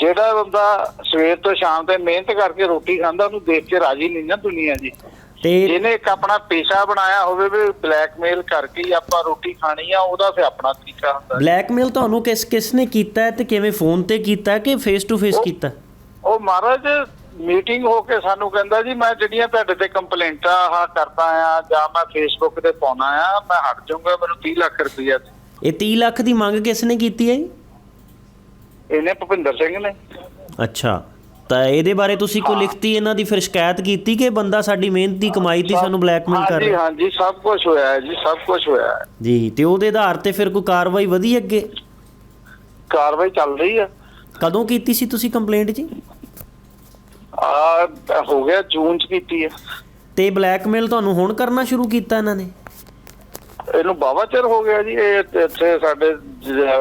ਜਿਹੜਾ ਬੰਦਾ ਸਵੇਰ ਤੋਂ ਸ਼ਾਮ ਤੱਕ ਮਿਹਨਤ ਕਰਕੇ ਰੋਟੀ ਖਾਂਦਾ ਉਹਨੂੰ ਦੇਖ ਕੇ ਰਾਜੀ ਨਹੀਂ ਨਾ ਦੁਨੀਆ ਜੀ। ਤੇ ਜਿਹਨੇ ਇੱਕ ਆਪਣਾ ਪੇਸ਼ਾ ਬਣਾਇਆ ਹੋਵੇ ਵੀ ਬਲੈਕਮੇਲ ਕਰਕੇ ਹੀ ਆਪਾਂ ਰੋਟੀ ਖਾਣੀ ਆ ਉਹਦਾ ਫਿਰ ਆਪਣਾ ਤਰੀਕਾ ਹੁੰਦਾ ਬਲੈਕਮੇਲ ਤੁਹਾਨੂੰ ਕਿਸ ਕਿਸ ਨੇ ਕੀਤਾ ਤੇ ਕਿਵੇਂ ਫੋਨ ਤੇ ਕੀਤਾ ਕਿ ਫੇਸ ਟੂ ਫੇਸ ਕੀਤਾ? ਉਹ ਮਹਾਰਾਜ ਮੀਟਿੰਗ ਹੋ ਕੇ ਸਾਨੂੰ ਕਹਿੰਦਾ ਜੀ ਮੈਂ ਜਿਹੜੀਆਂ ਤੁਹਾਡੇ ਤੇ ਕੰਪਲੇਂਟਾਂ ਆ ਕਰਦਾ ਆ ਜਾਂ ਮੈਂ ਫੇਸਬੁੱਕ ਤੇ ਪਾਉਣਾ ਆ ਮੈਂ ਹਟ ਜਾਊਂਗਾ ਮੈਨੂੰ 30 ਲੱਖ ਰੁਪਈਆ। ਇਹ 30 ਲੱਖ ਦੀ ਮੰਗ ਕਿਸ ਨੇ ਕੀਤੀ ਹੈ ਜੀ? ਇਹਨੇ ਭੁਪਿੰਦਰ ਸਿੰਘ ਨੇ। ਅੱਛਾ। ਤਾਂ ਇਹਦੇ ਬਾਰੇ ਤੁਸੀਂ ਕੋਈ ਲਿਖਤੀ ਇਹਨਾਂ ਦੀ ਫਿਰ ਸ਼ਿਕਾਇਤ ਕੀਤੀ ਕਿ ਬੰਦਾ ਸਾਡੀ ਮਿਹਨਤ ਦੀ ਕਮਾਈ ਦੀ ਸਾਨੂੰ ਬਲੈਕਮੇਲ ਕਰ ਹਾਂਜੀ ਰਿਹਾ? ਹਾਂਜੀ ਸਭ ਕੁਝ ਹੋਇਆ ਹੈ ਜੀ ਸਭ ਕੁਝ ਹੋਇਆ ਹੈ। ਜੀ ਤੇ ਉਹਦੇ ਆਧਾਰ ਤੇ ਫਿਰ ਕੋਈ ਕਾਰਵਾਈ ਵਧੀ ਅੱਗੇ? ਕਾਰਵਾਈ ਚੱਲ ਰਹੀ ਆ ਕਦੋਂ ਕੀਤੀ ਸੀ ਤੁਸੀਂ ਕੰਪਲੇਂਟ ਜੀ? ਆ ਹੋ ਗਿਆ ਜੂਨ ਚ ਕੀਤੀ ਹੈ। ਤੇ ਬਲੈਕਮੇਲ ਤੁਹਾਨੂੰ ਹੁਣ ਕਰਨਾ ਸ਼ੁਰੂ ਕੀਤਾ ਇਹਨਾਂ ਨੇ? ਇਹਨੂੰ ਬਾਵਾ ਚਿਰ ਹੋ ਗਿਆ ਜੀ ਇਹ ਇੱਥੇ ਸਾਡੇ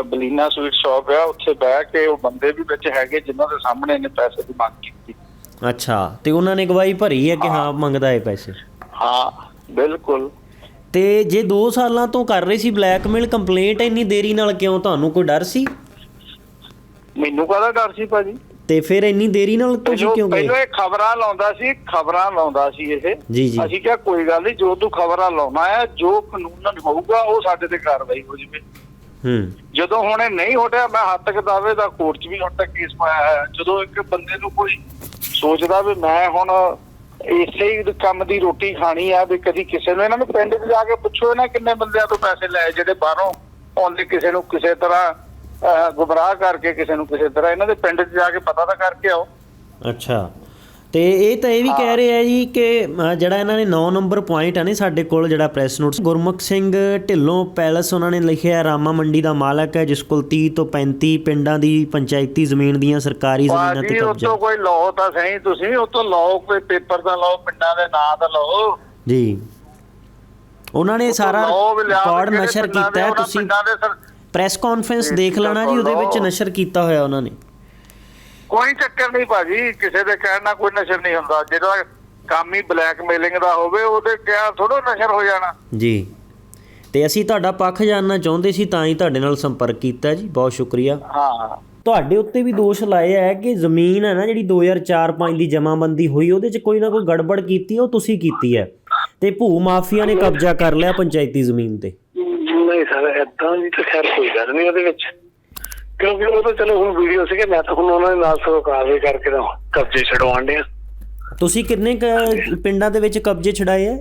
ਬਲੀਨਾ ਸਵੀਟ ਸ਼ਾਪ ਆ ਉੱਥੇ ਬਹਿ ਕੇ ਉਹ ਬੰਦੇ ਵੀ ਵਿੱਚ ਹੈਗੇ ਜਿਨ੍ਹਾਂ ਦੇ ਸਾਹਮਣੇ ਇਹਨੇ ਪੈਸੇ ਦੀ ਮੰਗ ਕੀਤੀ। ਅੱਛਾ ਤੇ ਉਹਨਾਂ ਨੇ ਗਵਾਹੀ ਭਰੀ ਹੈ ਕਿ ਹਾਂ ਮੰਗਦਾ ਹੈ ਪੈਸੇ? ਹਾਂ ਬਿਲਕੁਲ। ਤੇ ਜੇ 2 ਸਾਲਾਂ ਤੋਂ ਕਰ ਰਹੇ ਸੀ ਬਲੈਕਮੇਲ ਕੰਪਲੇਂਟ ਇੰਨੀ ਦੇਰੀ ਨਾਲ ਕਿਉਂ? ਤੁਹਾਨੂੰ ਕੋਈ ਡਰ ਸੀ? ਮੈਨੂੰ ਕਾਹਦਾ ਡਰ ਸੀ ਭਾਜੀ? ਤੇ ਫਿਰ ਇੰਨੀ ਦੇਰੀ ਨਾਲ ਤੁਸੀਂ ਕਿਉਂ ਗਏ? ਪਹਿਲਾਂ ਇਹ ਖਬਰਾਂ ਲਾਉਂਦਾ ਸੀ ਖਬਰਾਂ ਲਾਉਂਦਾ ਸੀ ਇਹ। ਅਸੀਂ ਕਿਹਾ ਕੋਈ ਗੱਲ ਨਹੀਂ ਜੋ ਤੂੰ ਖਬਰਾਂ ਲਾਉਣਾ ਹੈ ਜੋ ਕਾਨੂੰਨਨ ਹੋਊਗਾ ਉਹ ਸਾਡੇ ਤੇ ਕਾਰਵਾਈ ਹੋ ਜਾਵੇ। ਹੂੰ। ਜਦੋਂ ਹੁਣ ਨਹੀਂ ਹੋਟਿਆ ਮੈਂ ਹੱਦ ਤੱਕ ਦਾਅਵੇ ਦਾ ਕੋਰਟ 'ਚ ਵੀ ਹੁਣ ਤੱਕ ਕੇਸ ਪਾਇਆ ਹੈ ਜਦੋਂ ਇੱਕ ਬੰਦੇ ਨੂੰ ਕੋਈ ਸੋਚਦਾ ਵੀ ਮੈਂ ਹੁਣ ਇਸੇ ਹੀ ਕੰਮ ਦੀ ਰੋਟੀ ਖਾਣੀ ਆ ਵੀ ਕਦੀ ਕਿਸੇ ਨੂੰ ਇਹਨਾਂ ਨੂੰ ਪਿੰਡ 'ਚ ਜਾ ਕੇ ਪੁੱਛੋ ਨਾ ਕਿੰਨੇ ਬੰਦਿਆਂ ਤੋਂ ਪੈਸੇ ਲਏ ਜਿਹੜੇ ਬਾਹਰੋਂ ਆਉਂਦੇ ਕਿਸੇ ਨੂੰ ਕਿਸੇ ਤਰ੍ਹਾਂ ਗੁੰਮਰਾਹ ਕਰਕੇ ਕਿਸੇ ਨੂੰ ਕਿਸੇ ਤਰ੍ਹਾਂ ਇਹਨਾਂ ਦੇ ਪਿੰਡ 'ਚ ਜਾ ਕੇ ਪਤਾ ਤਾਂ ਕਰਕੇ ਆਓ। ਅੱਛਾ। ਤੇ ਇਹ ਤਾਂ ਇਹ ਵੀ ਕਹਿ ਰਹੇ ਆ ਜੀ ਕਿ ਜਿਹੜਾ ਇਹਨਾਂ ਨੇ 9 ਨੰਬਰ ਪੁਆਇੰਟ ਆ ਨੇ ਸਾਡੇ ਕੋਲ ਜਿਹੜਾ press notes Gurmukh Singh Dhillon palace ਉਹਨਾਂ ਨੇ ਲਿਖਿਆ ਰਾਮਾ ਮੰਡੀ ਦਾ ਮਾਲਕ ਹੈ ਜਿਸ ਕੋਲ 30 ਤੋਂ 35 ਪਿੰਡਾਂ ਦੀ ਪੰਚਾਇਤੀ ਜ਼ਮੀਨ ਦੀਆਂ ਸਰਕਾਰੀ ਜ਼ਮੀਨਾਂ ਤੇ ਬਾਜੀ ਉਹ ਕਬਜ਼ਾ। ਤੋਂ ਕੋਈ ਲਾਓ ਤਾਂ ਸਹੀ ਤੁਸੀਂ ਉਹ ਤੋਂ ਲਾਓ ਕੋਈ ਪੇਪਰ ਦਾ ਲਾਓ ਪਿੰਡਾਂ ਦੇ ਨਾਂ ਦਾ ਲਾਓ। ਜੀ। ਉਹਨਾਂ ਨੇ ਸਾਰਾ ਰਿਕਾਰਡ ਨਸ਼ਰ ਕੀਤਾ ਤੁਸੀਂ। ਪਿੰਡਾਂ ਦੇ ਪ੍ਰੈਸ ਕਾਨਫਰੰਸ ਦੇਖ ਲੈਣਾ ਜੀ ਉਹਦੇ ਵਿੱਚ। ਨਸ਼ਰ ਕੀਤਾ ਹੋਇਆ ਉਹਨਾਂ ਨੇ। ਕੋਈ ਚੱਕਰ ਨਹੀਂ ਭਾਜੀ ਕਿਸੇ ਦੇ ਕਹਿਣ ਨਾਲ ਕੋਈ ਨਸ਼ਰ ਨਹੀਂ ਹੁੰਦਾ। ਜਿਹੜਾ ਕੰਮ ਹੀ ਬਲੈਕਮੇਲਿੰਗ ਦਾ ਹੋਵੇ ਉਹਦੇ ਕਿਹਾ ਥੋੜਾ ਨਸ਼ਰ ਹੋ ਜਾਣਾ। ਜੀ। ਤੇ ਅਸੀਂ ਤੁਹਾਡਾ ਪੱਖ ਜਾਣਨਾ ਚਾਹੁੰਦੇ ਸੀ ਤਾਂ ਹੀ ਤੁਹਾਡੇ ਨਾਲ ਸੰਪਰਕ ਕੀਤਾ ਜੀ। ਬਹੁਤ ਸ਼ੁਕਰੀਆ। ਹਾਂ। ਤੁਹਾਡੇ ਉੱਤੇ ਵੀ ਦੋਸ਼ ਲਾਏ ਹੈ ਕਿ ਜ਼ਮੀਨ ਹੈ ਨਾ ਜਿਹੜੀ 2004-5 ਦੀ ਜਮਾਬੰਦੀ ਹੋਈ ਉਹਦੇ 'ਚ ਕੋਈ ਨਾ ਕੋਈ ਗੜਬੜ ਕੀਤੀ ਉਹ ਤੁਸੀਂ ਕੀਤੀ ਹੈ। ਤੇ ਭੂ ਮਾਫੀਆ ਨੇ ਕਬਜ਼ਾ ਕਰ ਲਿਆ ਪੰਚਾਇਤੀ ਜ਼ਮੀਨ ਤੇ। ਨਹੀਂ ਸਰ ਏਦਾਂ ਦੀ ਤਾਂ ਖੈਰ ਕੋਈ ਗੱਲ ਨਹੀਂ ਉਹਦੇ ਵਿੱਚ। ਕਿਉਂਕਿ ਉਹ ਤਾਂ ਚਲੋ ਹੁਣ ਵੀਡੀਓ ਸੀਗੇ ਮੈਂ ਤਾਂ ਹੁਣ ਉਹਨਾਂ ਦੇ ਨਾਲ ਸੋ ਕਾਰਵਾਈ ਕਰਕੇ ਤਾਂ ਕਬਜ਼ੇ ਛਡਵਾਉਣ ਦੇ ਤੁਸੀਂ ਕਿੰਨੇ ਪਿੰਡਾਂ ਦੇ ਵਿੱਚ ਕਬਜ਼ੇ ਛਡਾਏ ਹੈ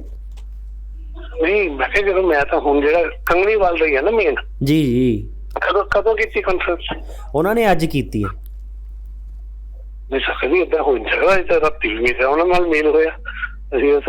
ਨਹੀਂ ਮੈਂ ਕਿਹਾ ਜਦੋਂ ਮੈਂ ਤਾਂ ਹੁਣ ਜਿਹੜਾ ਕੰਗਣੀਵਾਲ ਦਾ ਹੀ ਹੈ ਨਾ ਮੇਨ ਜੀ ਜੀ। ਕਦੋਂ ਕਦੋਂ ਕੀਤੀ ਕਾਨਫਰੰਸ ਉਹਨਾਂ ਨੇ ਅੱਜ ਕੀਤੀ ਹੈ ਨਹੀਂ ਸਰ ਕਦੀ ਇਦਾਂ ਹੋ ਨਹੀਂ ਸਕਦਾ ਇਹ ਤਾਂ ਰਾਤੀ ਵੀ ਮੇਰਾ ਉਹਨਾਂ ਨਾਲ ਮੇਲ ਹੋਇਆ। ਅਸੀਂ ਉਸ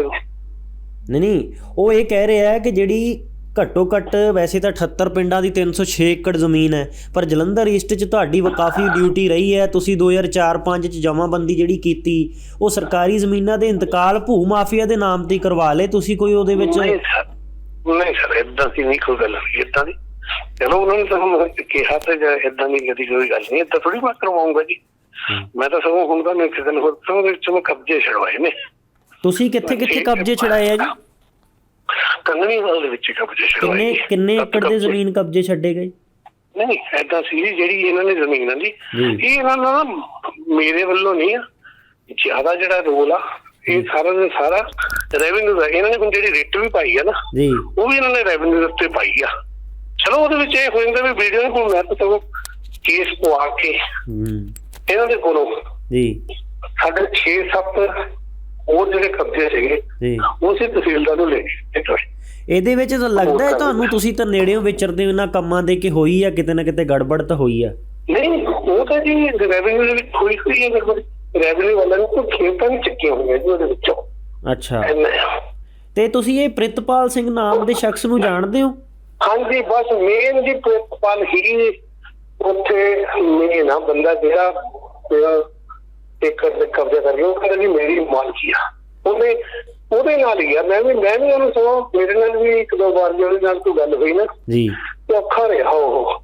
ਨਹੀਂ ਨਹੀਂ ਉਹ ਇਹ ਕਹਿ ਰਿਹਾ ਹੈ ਕਿ ਜਿਹੜੀ ਘੱਟੋ ਘੱਟ ਵੈਸੇ ਤਾਂ 78 ਪਿੰਡਾਂ ਦੀ 306 ਏਕੜ ਜ਼ਮੀਨ ਹੈ ਪਰ ਜਲੰਧਰ ਈਸਟ 'ਚ ਤੁਹਾਡੀ ਕਾਫੀ ਡਿਊਟੀ ਰਹੀ ਹੈ ਤੁਸੀਂ 2004-5 'ਚ ਜਮਾਬੰਦੀ ਜਿਹੜੀ ਕੀਤੀ ਉਹ ਸਰਕਾਰੀ ਜ਼ਮੀਨਾਂ ਦੇ ਇੰਤਕਾਲ ਭੂ ਮਾਫੀਆ ਦੇ ਨਾਮ ਤੇ ਕਰਵਾ ਲਏ ਤੁਸੀਂ ਕੋਈ ਉਹਦੇ ਵਿੱਚ? ਨਹੀਂ ਸਰ ਇਦਾਂ ਦੀ ਨਹੀਂ ਕੋਈ ਗੱਲ ਇਦਾਂ ਦੀ। ਚਲੋ ਉਹਨਾਂ ਨੇ ਤਾਂ ਹੁਣ ਕਿਹਾ ਤੇ ਇਦਾਂ ਦੀ ਕਦੀ ਕੋਈ ਗੱਲ ਨਹੀਂ ਇਦਾਂ ਥੋੜੀ ਮੈਂ ਕਰਵਾਉਂਗਾ ਜੀ। ਮੈਂ ਤਾਂ ਸਗੋਂ ਹੁਣ ਤਾਂ ਮੈਂ ਇੱਕ ਦਿਨ ਹੋਰ ਤੋਂ ਵਿੱਚ ਮੈਂ ਕਬਜ਼ੇ ਛਡਵਾਏ ਨੇ। ਤੁਸੀਂ ਕਿੱਥੇ ਕਿੱਥੇ ਕਬਜ਼ੇ ਛੜਾਏ ਆ ਜੀ? ਕੰਗਣੀ ਵਾਲ ਦੇ ਵਿੱਚ ਕਬਜ਼ੇ ਛਡਵਾਏ ਕਿੰਨੇ ਏਕੜ ਦੇ। ਜ਼ਮੀਨ ਕਬਜ਼ੇ ਛੱਡੇ ਗਏ? ਨਹੀਂ ਐਦਾਂ ਸੀ ਜਿਹੜੀ ਇਹਨਾਂ ਨੇ ਜ਼ਮੀਨ ਜੀ। ਇਹ ਇਹਨਾਂ ਦਾ ਮੇਰੇ ਵੱਲੋਂ ਨਹੀਂ ਆ ਜ਼ਿਆਦਾ ਜਿਹੜਾ ਰੋਲ ਆ ਇਹ ਸਾਰਾ ਦਾ ਸਾਰਾ ਰੈਵਨਿਊ ਦਾ ਇਹਨਾਂ ਨੇ ਹੁਣ ਜਿਹੜੀ ਰਿਟ ਵੀ ਪਾਈ ਆ ਨਾ ਜੀ। ਉਹ ਵੀ ਇਹਨਾਂ ਨੇ ਰੈਵਨਿਊ ਦੇ ਉੱਤੇ ਪਾਈ ਆ। ਚਲੋ ਉਹਦੇ ਵਿੱਚ ਇਹ ਹੋ ਜਾਂਦਾ ਵੀ ਵੀਡੀਓ ਨੂੰ ਮੈਂ ਤਾਂ ਸਗੋਂ ਕੇਸ ਪਵਾ ਕੇ ਹੂੰ। ਇਹਨਾਂ ਦੇ ਕੋਲੋਂ ਜੀ। ਸਾਡੇ 6-7 ਹੋਰ ਜਿਹੜੇ ਕਬਜ਼ੇ ਸੀਗੇ ਉਸੇ ਤਹਿਸੀਲਦਾਰ ਨੂੰ ਲੈ ਵਾਰ। ਇਹਦੇ ਵਿੱਚ ਤਾਂ ਲੱਗਦਾ ਹੈ ਤੁਹਾਨੂੰ ਤੁਸੀਂ ਤਾਂ ਨੇੜਿਓਂ ਵਿਚਰਦੇ ਹੋ ਇਹਨਾਂ ਕੰਮਾਂ ਦੇ ਕਿ ਹੋਈ ਆ ਕਿਤੇ ਨਾ ਕਿਤੇ ਗੜਬੜ ਤਾਂ ਹੋਈ ਆ। ਨਹੀਂ ਉਹ ਤਾਂ ਜੀ ਰੈਵਨਿਊ ਦੇ ਵਿੱਚ ਕੋਈ ਕੋਈ ਹੈ ਰੈਵਨਿਊ ਵਾਲਿਆਂ ਨੂੰ ਕੋਈ ਖੇਤਾਂ ਨਹੀਂ ਚੱਕੀਆਂ ਹੋਈਆਂ ਜੀ ਉਹਦੇ ਵਿੱਚੋਂ। ਅੱਛਾ। ਤੇ ਤੁਸੀਂ ਇਹ ਪ੍ਰਿਤਪਾਲ ਸਿੰਘ ਨਾਮ ਦੇ ਸ਼ਖਸ ਨੂੰ ਜਾਣਦੇ ਹੋ? ਹਾਂਜੀ ਬਸ ਮੇਨ ਜੀ ਪ੍ਰਿੰਸੀਪਲ ਹੀ ਉੱਥੇ ਮੇਨ ਆ ਬੰਦਾ ਜਿਹੜਾ ਇੱਕ ਤੇ ਕਬਜ਼ਾ ਕਰ ਗਿਆ ਉਹ ਕਹਿੰਦਾ ਜੀ ਮੇਰੀ ਮਾਲਕੀ ਆ। ਉਹਨੇ ਉਹਦੇ ਨਾਲ ਹੀ ਆ ਮੈਂ ਵੀ ਮੈਂ ਵੀ ਉਹਨੂੰ ਸੋ ਮੇਰੇ ਨਾਲ ਵੀ ਇੱਕ ਦੋ ਵਾਰ ਜਿਹੜੀ ਨਾਲ ਕੋਈ ਗੱਲ ਹੋਈ ਨਾ। ਜੀ। ਤੇ ਔਖਾ ਰਿਹਾ ਉਹ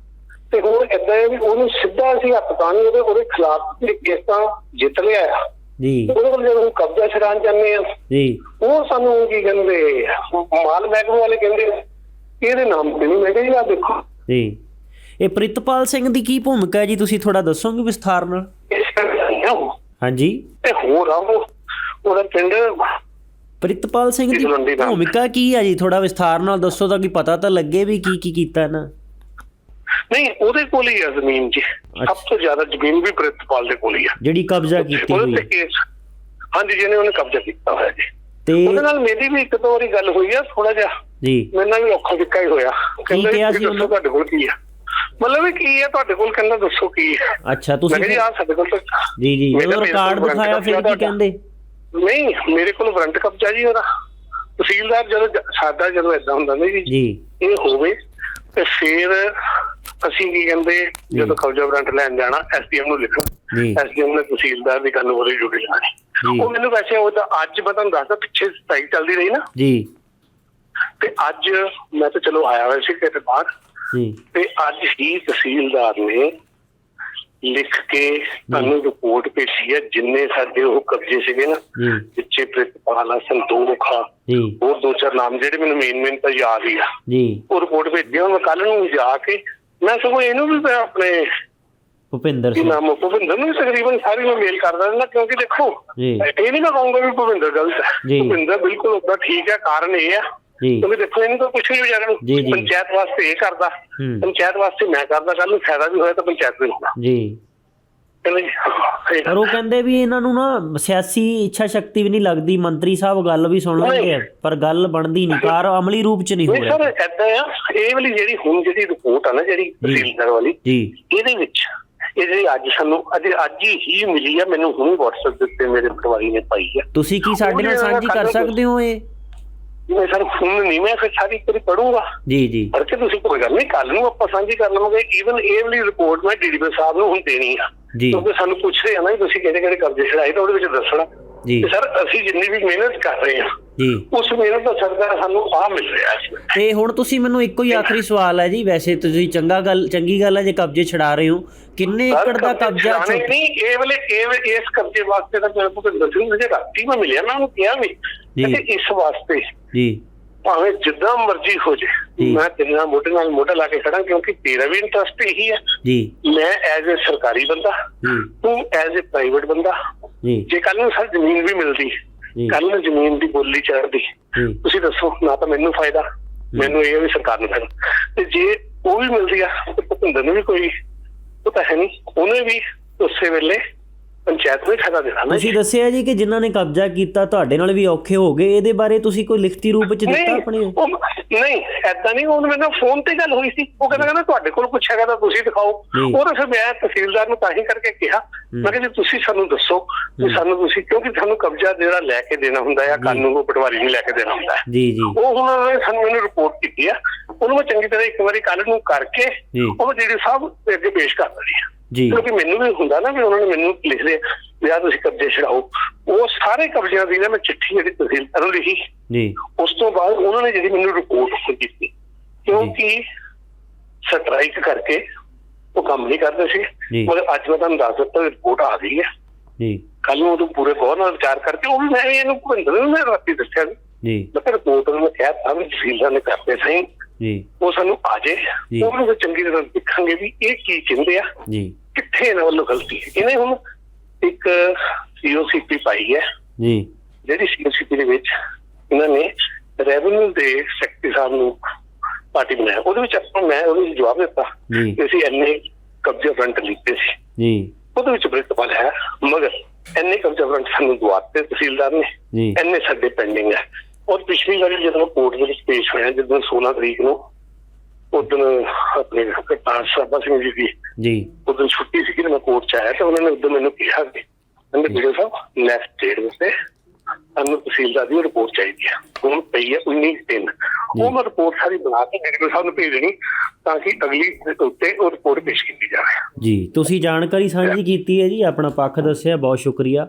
ਤੇ ਹੁਣ ਏਦਾਂ ਹੈ ਵੀ ਉਹਨੂੰ ਸਿੱਧਾ ਅਸੀਂ ਹੱਥ ਤਾਂ ਨਹੀਂ ਉਹਦੇ ਉਹਦੇ ਖਿਲਾਫ ਕੇਸ ਤਾਂ ਜਿੱਤ ਲਿਆ ਆ। ਜੀ। ਉਹਦੇ ਕੋਲ ਜਦੋਂ ਕਬਜ਼ਾ ਛਡਾਉਣ ਜਾਂਦੇ ਆ ਜੀ। ਉਹ ਸਾਨੂੰ ਕੀ ਕਹਿੰਦੇ ਮਾਲ ਮਹਿਕਮੇ ਵਾਲੇ ਕਹਿੰਦੇ ਇਹਦੇ ਨਾਮ ਤੇ ਨਹੀਂ ਮੈਂ ਕਿਹਾ ਜੀ ਆ ਦੇਖੋ। ਜੀ। ਇਹ ਪ੍ਰਿਤਪਾਲ ਸਿੰਘ ਦੀ ਕੀ ਭੂਮਿਕਾ ਹੈ ਜੀ? ਤੁਸੀਂ ਥੋੜਾ ਦੱਸੋਗੇ ਵਿਸਥਾਰ ਨਾਲ ਇਸ ਕਰਕੇ ਆਈ ਆ ਉਹ ਹਾਂਜੀ। ਤੇ ਹੋਰ ਆ ਉਹ ਉਹਦਾ ਪਿੰਡ ਪ੍ਰਿਤਪਾਲ ਸਿੰਘ ਦੀ। ਭੂਮਿਕਾ ਕੀ ਹੈ ਜੀ? ਥੋੜਾ ਵਿਸਥਾਰ ਨਾਲ ਦੱਸੋ ਤਾਂ ਕਿ ਪਤਾ ਤਾਂ ਲੱਗੇ ਵੀ ਕੀ ਕੀ ਕੀਤਾ ਨਾ ਨਹੀਂ ਉਹਦੇ ਕੋਲ ਹੀ ਆ ਜ਼ਮੀਨ ਜੀ। ਸਭ ਤੋਂ ਜ਼ਿਆਦਾ ਜ਼ਮੀਨ ਵੀ ਪ੍ਰਿਤਪਾਲ ਦੇ ਕੋਲ ਹੀ ਆ। ਜਿਹੜੀ ਕਬਜ਼ਾ ਕੀਤੀ ਹੋਈ ਹੈ। ਹਾਂਜੀ ਜਿਹਨੇ ਉਹਨੇ ਕਬਜ਼ਾ ਕੀਤਾ ਹੋਇਆ ਜੀ। ਤੇ ਉਹਦੇ ਨਾਲ ਮੇਰੀ ਵੀ ਇੱਕ ਦੋ ਵਾਰੀ ਗੱਲ ਹੋਈ ਆ ਥੋੜਾ ਜਿਹਾ। ਜੀ। ਮੇਰੇ ਨਾਲ ਵੀ ਔਖਾ ਜਿੱਕਾ ਹੀ ਹੋਇਆ। ਕਹਿੰਦਾ ਉਹਨੂੰ? ਤੁਹਾਡੇ ਕੋਲ ਕੀ ਆ। ਮਤਲਬ ਕੀ ਆ ਤੁਹਾਡੇ ਕੋਲ ਕਹਿੰਦਾ ਦੱਸੋ ਕੀ ਆ ਅੱਛਾ ਤੁਸੀਂ ਜੀ ਆ ਸਾਡੇ ਕੋਲ ਜੀ ਜੀ ਮੇਰੇ ਰਿਕਾਰਡ ਦਿਖਾਇਆ ਫਿਰ ਕੀ। ਕਹਿੰਦੇ? ਨਹੀਂ ਮੇਰੇ ਕੋਲ ਵਾਰੰਟ ਕਬਜ਼ਾ ਜੀ ਉਹਦਾ। ਤਹਿਸੀਲਦਾਰ ਜਦੋਂ ਸਾਡਾ ਜਦੋਂ ਇਦਾਂ ਹੁੰਦਾ ਨਾ ਜੀ ਜੀ। ਇਹ ਹੋਵੇ ਤੇ ਫਿਰ ਅਸੀਂ ਕੀ ਕਹਿੰਦੇ ਜਦੋਂ ਕਬਜ਼ਾ ਵਾਰੰਟ ਲੈਣ ਜਾਣਾ ਐਸਡੀਐਮ ਨੂੰ ਲਿਖਣਾ। ਐਸਡੀਐਮ ਨੇ ਤਹਿਸੀਲਦਾਰ ਦੀ ਕੰਨ ਉਹਦੇ ਜੁੜੇ ਜਾਣੇ। ਉਹ ਮੈਨੂੰ ਵੈਸੇ ਉਹ ਤਾਂ ਅੱਜ ਮੈਂ ਤੁਹਾਨੂੰ ਦੱਸਦਾ ਪਿੱਛੇ ਸਟ੍ਰਾਈਕ ਚੱਲਦੀ ਰਹੀ ਨਾ। ਜੀ। ਤੇ ਅੱਜ ਮੈਂ ਤਾਂ ਚਲੋ ਆਇਆ ਹੋਇਆ ਸੀ ਕਿਤੇ ਬਾਹਰ। ਜੀ ਤੇ ਅੱਜ ਹੀ ਤਹਿਸੀਲਦਾਰ ਨੇ ਲਿਖ ਕੇ ਤੁਹਾਨੂੰ ਰਿਪੋਰਟ ਭੇਜੀ ਹੈ ਜਿੰਨੇ ਸਾਡੇ ਉਹ ਕਬਜ਼ੇ ਸੀਗੇ ਨਾ ਪਿੱਛੇ ਪ੍ਰਿਤਪਾਲ ਸੰਤੋਖ ਆ ਹੋਰ ਦੋ ਚਾਰ ਨਾਮ ਜਿਹੜੇ ਮੈਨੂੰ ਮੇਨ ਮੇਨ ਤਾਂ ਯਾਦ ਹੀ ਆ। ਜੀ। ਉਹ ਰਿਪੋਰਟ ਭੇਜੀ ਮੈਂ ਕੱਲ ਨੂੰ ਜਾ ਕੇ ਮੈਂ ਸਗੋਂ ਇਹਨੂੰ ਵੀ ਆਪਣੇ ਭੁਪਿੰਦਰ ਸਿੰਘ। ਨਾਮ ਭੁਪਿੰਦਰ ਨੂੰ ਤਕਰੀਬਨ ਸਾਰੀ ਮੈਂ ਮੇਲ ਕਰਦਾ ਰਹਿੰਦਾ ਕਿਉਂਕਿ ਦੇਖੋ ਇਹ ਨਹੀਂ ਮੈਂ ਕਹੂੰਗਾ ਵੀ ਭੁਪਿੰਦਰ ਗਲਤ। ਹੈ ਭੁਪਿੰਦਰ ਬਿਲਕੁਲ ਉਹਦਾ ਠੀਕ ਹੈ ਕਾਰਨ ਇਹ ਆ ਜੀ। ਕਿਉਂਕਿ ਦੇਖੋ ਇਹਨੂੰ ਤਾਂ ਕੁਛ ਨਹੀਂ ਵਿਚਾਰਨ ਜੀ, ਜੀ। ਪੰਚਾਇਤ ਵਾਸਤੇ ਇਹ ਕਰਦਾ। ਹੂੰ। ਪੰਚਾਇਤ ਵਾਸਤੇ ਮੈਂ ਕਰਦਾ ਕੱਲ ਨੂੰ ਫਾਇਦਾ ਵੀ ਹੋਇਆ ਤਾਂ ਪੰਚਾਇਤ ਨੂੰ ਹੋਣਾ। ਜੀ। ਜੀ, ਸਹੀ ਪਰ ਉਹ ਕਹਿੰਦੇ ਵੀ ਇਹਨਾਂ ਨੂੰ ਨਾ ਸਿਆਸੀ ਇੱਛਾ ਸ਼ਕਤੀ ਵੀ ਨਹੀਂ ਲੱਗਦੀ। ਮੰਤਰੀ ਸਾਹਿਬ ਗੱਲ ਵੀ ਸੁਣ ਲੈਂਦੇ ਆ ਪਰ ਗੱਲ ਬਣਦੀ ਨਹੀਂ। ਕਾਰ ਅਮਲੀ ਰੂਪ ਚ ਨਹੀਂ ਹੋ ਨਹੀਂ ਸਰ ਰਿਹਾ ਆ ਇਹ ਵਾਲੀ ਜਿਹੜੀ ਹੁਣ ਜਿਹੜੀ ਰਿਪੋਰਟ ਆ ਨਾ ਜਿਹੜੀ ਤਹਿਸੀਲਦਾਰ ਵਾਲੀ ਜੀ। ਇਹਦੇ ਵਿੱਚ ਇਹ ਜਿਹੜੀ ਅੱਜ ਸਾਨੂੰ ਅੱਜ ਅੱਜ ਹੀ ਮਿਲੀ ਆ ਮੈਨੂੰ ਹੁਣ WhatsApp ਦੇ ਉੱਤੇ ਮੇਰੇ ਪਟਵਾਰੀ ਨੇ ਪਾਈ ਆ। ਤੁਸੀਂ ਕੀ ਸਾਡੇ ਨਾਲ ਸਾਂਝੀ ਕਰ ਸਕਦੇ ਹੋ ਇਹ? ਮੈਂ ਸਰ ਹੁਣ ਨਹੀਂ ਮੈਂ ਫਿਰ ਸਾਰੀ ਵਾਰੀ ਪੜੂੰਗਾ ਜੀ ਜੀ। ਪਰ ਕਿ ਤੁਸੀਂ ਕੋਈ ਗੱਲ ਨਹੀਂ ਕੱਲ ਨੂੰ ਆਪਾਂ ਸਾਂਝੀ ਕਰ ਲਵਾਂਗੇ। ਈਵਨ ਇਹ ਵਾਲੀ ਰਿਪੋਰਟ ਮੈਂ ਡੀਡੀਪੀ ਸਾਹਿਬ ਨੂੰ ਹੁਣ ਦੇਣੀ ਆ। ਜੀ। ਕਿਉਂਕਿ ਸਾਨੂੰ ਪੁੱਛ ਰਹੇ ਆ ਨਾ ਤੁਸੀਂ ਕਿਹੜੇ ਕਿਹੜੇ ਕਬਜ਼ੇ ਛੜਾਏ ਤਾਂ ਉਹਦੇ ਵਿੱਚ ਦੱਸਣਾ। ਜੀ। ਸਰ ਅਸੀਂ ਜਿੰਨੀ ਵੀ ਮਿਹਨਤ ਕਰ ਰਹੇ ਹਾਂ ਜੀ। ਉਸ ਮਿਹਨਤ ਦਾ ਸਰਕਾਰ ਸਾਨੂੰ ਆ ਮਿਲ ਰਿਹਾ ਵੇਲੇ ਤੇ ਹੁਣ ਤੁਸੀਂ ਮੈਨੂੰ ਇੱਕੋ ਹੀ ਆਖਰੀ ਸਵਾਲ ਹੈ ਜੀ। ਵੈਸੇ ਤੁਸੀਂ ਚੰਗਾ ਗੱਲ ਚੰਗੀ ਗੱਲ ਹੈ ਜੇ ਕਬਜ਼ੇ ਛਡਾ ਰਹੇ ਹੋ। ਕਿੰਨੇ ਏਕੜ ਦਾ ਕਬਜ਼ੇ ਨਹੀਂ ਇਹ ਵੇਲੇ ਇਸ ਕਬਜ਼ੇ ਵਾਸਤੇ ਤਾਂ ਮੇਰੇ ਕੋਲ ਦੱਸੂ ਮੁਝੇ ਰਾਤੀ ਮੈਂ ਮਿਲਿਆ ਮੈਂ ਉਹਨੂੰ ਕਿਹਾ ਵੀ ਜੀ। ਇਸ ਵਾਸਤੇ ਜੀ। ਭਾਵੇਂ ਜਿੱਦਾਂ ਮਰਜ਼ੀ ਹੋ ਜੇ। ਮੈਂ ਤੇਰੇ ਨਾਲ ਮੋਢੇ ਨਾਲ ਮੋਢਾ ਲਾ ਕੇ ਖੜਾ ਕਿਉਂਕਿ ਤੇਰਾ ਵੀ ਇੰਟਰਸਟ ਇਹੀ ਹੈ ਜੀ। ਮੈਂ ਐਜ਼ ਅ ਸਰਕਾਰੀ ਬੰਦਾ ਤੂੰ ਐਜ਼ ਅ ਪ੍ਰਾਈਵੇਟ ਬੰਦਾ। ਜੀ। ਜੇ ਕੱਲ ਨੂੰ ਸਰ ਜ਼ਮੀਨ ਵੀ ਮਿਲਦੀ ਕੱਲ ਨੂੰ ਜ਼ਮੀਨ ਦੀ ਬੋਲੀ ਚੜਦੀ ਤੁਸੀਂ ਦੱਸੋ ਨਾ ਤਾਂ ਮੈਨੂੰ ਫਾਇਦਾ ਮੈਨੂੰ ਇਹ ਵੀ ਸਰਕਾਰ ਨੂੰ ਫਾਇਦਾ। ਤੇ ਜੇ ਉਹ ਵੀ ਮਿਲਦੀ ਆ ਤੇ ਭੁਪਿੰਦਰ ਨੂੰ ਵੀ ਕੋਈ ਉਹ ਤਾਂ ਹੈ ਨਹੀਂ ਉਹਨੇ ਵੀ ਉਸੇ ਵੇਲੇ ਪੰਚਾਇਤ ਨੂੰ ਫਾਇਦਾ ਦੇਣਾ ਨਾ ਤੁਸੀਂ ਦੱਸਿਆ ਜੀ ਕਿ ਜਿਨ੍ਹਾਂ ਨੇ ਕਬਜ਼ਾ ਕੀਤਾ ਤੁਹਾਡੇ ਨਾਲ ਵੀ ਔਖੇ ਹੋ ਗਏ ਇਹਦੇ ਬਾਰੇ ਤੁਸੀਂ ਕੋਈ ਲਿਖਤੀ ਰੂਪ ਚ ਦਿੱਤਾ ਨਹੀਂ ਆਪਣੇ ਉਹ ਨਹੀਂ ਐਦਾਂ ਨਹੀਂ ਉਹ ਮੇਰੇ ਨਾਲ ਫੋਨ ਤੇ ਗੱਲ ਹੋਈ ਸੀ। ਉਹ ਕਹਿੰਦਾ ਕਹਿੰਦਾ ਤੁਹਾਡੇ ਕੋਲ ਪੁੱਛਿਆ ਤਾਂ ਤੁਸੀਂ ਦਿਖਾਓ। ਜੀ। ਉਹ ਤਾਂ ਫਿਰ ਮੈਂ ਤਹਿਸੀਲਦਾਰ ਨੂੰ ਤਾਂ ਹੀ ਕਰਕੇ ਕਿਹਾ। ਮੈਂ ਕਿਹਾ ਜੀ ਤੁਸੀਂ ਸਾਨੂੰ ਦੱਸੋ ਕਿ ਸਾਨੂੰ ਤੁਸੀਂ ਕਿਉਂਕਿ ਸਾਨੂੰ ਕਬਜ਼ਾ ਜਿਹੜਾ ਲੈ ਕੇ ਦੇਣਾ ਹੁੰਦਾ ਹੈ ਕਾਨੂੰਨ ਨੂੰ ਪਟਵਾਰੀ ਨੂੰ ਲੈ ਕੇ ਦੇਣਾ ਹੁੰਦਾ ਹੈ। ਜੀ ਜੀ। ਉਹ ਉਹਨਾਂ ਨੇ ਸਾਨੂੰ ਮੈਨੂੰ ਰਿਪੋਰਟ ਕੀਤੀ ਆ ਉਹਨੂੰ ਮੈਂ ਚੰਗੀ ਤਰ੍ਹਾਂ ਇੱਕ ਵਾਰੀ ਕੱਲ ਨੂੰ ਕਰਕੇ ਜੀ। ਉਹ ਜਿਹੜੀ ਸਾਹਿਬ ਅੱਗੇ ਪੇਸ਼ ਕਰ ਦਿੰਦੀ ਆ ਜੀ। ਕਿਉਂਕਿ ਮੈਨੂੰ ਵੀ ਹੁੰਦਾ ਨਾ ਵੀ ਉਹਨਾਂ ਨੇ ਮੈਨੂੰ ਲਿਖ ਲਿਆ ਵੀ ਆਹ ਤੁਸੀਂ ਕਬਜ਼ੇ ਛਡਾਓ। ਉਹ ਸਾਰੇ ਕਬਜ਼ਿਆਂ ਦੀ ਨਾ ਮੈਂ ਚਿੱਠੀ ਜਿਹੜੀ ਤਹਿਸੀਲਦਾਰ ਨੂੰ ਲਿਖੀ ਜੀ। ਉਸ ਤੋਂ ਬਾਅਦ ਉਹਨਾਂ ਨੇ ਜਿਹੜੀ ਮੈਨੂੰ ਰਿਪੋਰਟ ਕੀਤੀ। ਕਿਉਂਕਿ ਸਟ੍ਰਾਈਕ ਕਰਕੇ ਉਹ ਕੰਮ ਨਹੀਂ ਕਰਦੇ ਸੀ। ਮਗਰ ਅੱਜ ਮੈਂ ਤੁਹਾਨੂੰ ਦੱਸ ਦਿੱਤਾ ਰਿਪੋਰਟ ਆ ਗਈ ਹੈ। ਜੀ। ਕੱਲ ਨੂੰ ਉਹ ਪੂਰੇ ਬਹੁਤ ਨਾਲ ਵਿਚਾਰ ਕਰਕੇ ਉਹ ਵੀ ਮੈਂ ਇਹਨੂੰ ਭੁੰਦਰ ਨੂੰ ਮੈਂ ਰਾਤੀ ਦੱਸਿਆ ਜੀ। ਮੈਂ ਰਿਪੋਰਟ ਨੂੰ ਕਿਹਾ ਤਾਂ ਵੀ ਤਹਿਸੀਲਦਾਰ ਨੇ ਕਰਦੇ ਸਹੀ। ਜੀ। ਉਹ ਸਾਨੂੰ ਆ ਜੇ। ਉਹਨੂੰ ਚੰਗੀ ਤਰ੍ਹਾਂ ਦੇਖਾਂਗੇ ਵੀ ਇਹ ਕੀ ਕਹਿੰਦੇ ਆ ਜੀ। ਕਿੱਥੇ ਇਹਨਾਂ ਵੱਲੋਂ ਗਲਤੀ ਹੈ। ਇਹਨੇ ਹੁਣ ਇੱਕ ਸੀਓਸੀਪੀ ਪਾਈ ਹੈ। ਜੀ। ਜਿਹੜੀ ਸੀਓਸੀਪੀ ਦੇ ਵਿੱਚ ਇਹਨਾਂ ਨੇ ਰੈਵਨਿਊ ਦੇ ਸੈਕਟਰੀ ਸਾਹਿਬ ਨੂੰ ਪਾਰਟੀ ਬਣਾਇਆ। ਉਹਦੇ ਵਿੱਚ ਆਪਾਂ ਮੈਂ ਉਹਨੂੰ ਜਵਾਬ ਦਿੱਤਾ ਜੀ। ਕਿ ਅਸੀਂ ਇੰਨੇ ਕਬਜ਼ਾ ਫਰੰਟ ਲਿਖਤੇ ਸੀ। ਜੀ। ਉਹਦੇ ਵਿੱਚ ਪ੍ਰਿੰਸੀਪਲ ਹੈ ਮਗਰ ਇੰਨੇ ਕਬਜ਼ਾ ਫਰੰਟ ਸਾਨੂੰ ਦਵਾਤੇ ਤਹਿਸੀਲਦਾਰ ਨੇ। ਇੰਨੇ ਸਾਡੇ ਪੈਂਡਿੰਗ ਹੈ। ਔਰ ਪਿਛਲੀ ਵਾਰੀ ਜਦੋਂ ਕੋਰਟ ਦੇ ਵਿੱਚ ਪੇਸ਼ ਹੋਇਆ ਜਦੋਂ 16 ਤਰੀਕ ਨੂੰ ਉਦੋਂ ਆਪਣੇ ਕਪਤਾਨ ਸਾਹਿਬਾ ਸਿੰਘ ਜੀ ਦੀ ਜੀ। ਉਦੋਂ ਛੁੱਟੀ ਸੀ ਕਿ ਮੈਂ ਕੋਰਟ ਚ ਆਇਆ ਤਾਂ ਉਹਨਾਂ ਨੇ ਉਦੋਂ ਮੈਨੂੰ ਕਿਹਾ ਕਿ ਕਹਿੰਦੇ ਵੀਡੀਓ ਸਾਹਿਬ ਨੈਕਸਟ ਡੇਟ ਉੱਤੇ ਸਾਨੂੰ ਤਹਿਸੀਲਦਾਰ ਦੀ ਰਿਪੋਰਟ ਚਾਹੀਦੀ ਹੈ ਹੁਣ ਪਈ ਹੈ 19 ਦਿਨ ਉਹ ਮੈਂ ਰਿਪੋਰਟ ਸਾਰੀ ਬਣਾ ਕੇ ਵੀਡੀਓ ਸਾਹਿਬ ਨੂੰ ਭੇਜ ਦੇਣੀ ਤਾਂ ਕਿ ਅਗਲੀ ਉੱਤੇ ਉਹ ਰਿਪੋਰਟ ਪੇਸ਼ ਕੀਤੀ ਜਾਵੇ। ਜੀ ਤੁਸੀਂ ਜਾਣਕਾਰੀ ਸਾਂਝੀ ਕੀਤੀ ਹੈ ਜੀ ਆਪਣਾ ਪੱਖ ਦੱਸਿਆ ਬਹੁਤ ਸ਼ੁਕਰੀਆ।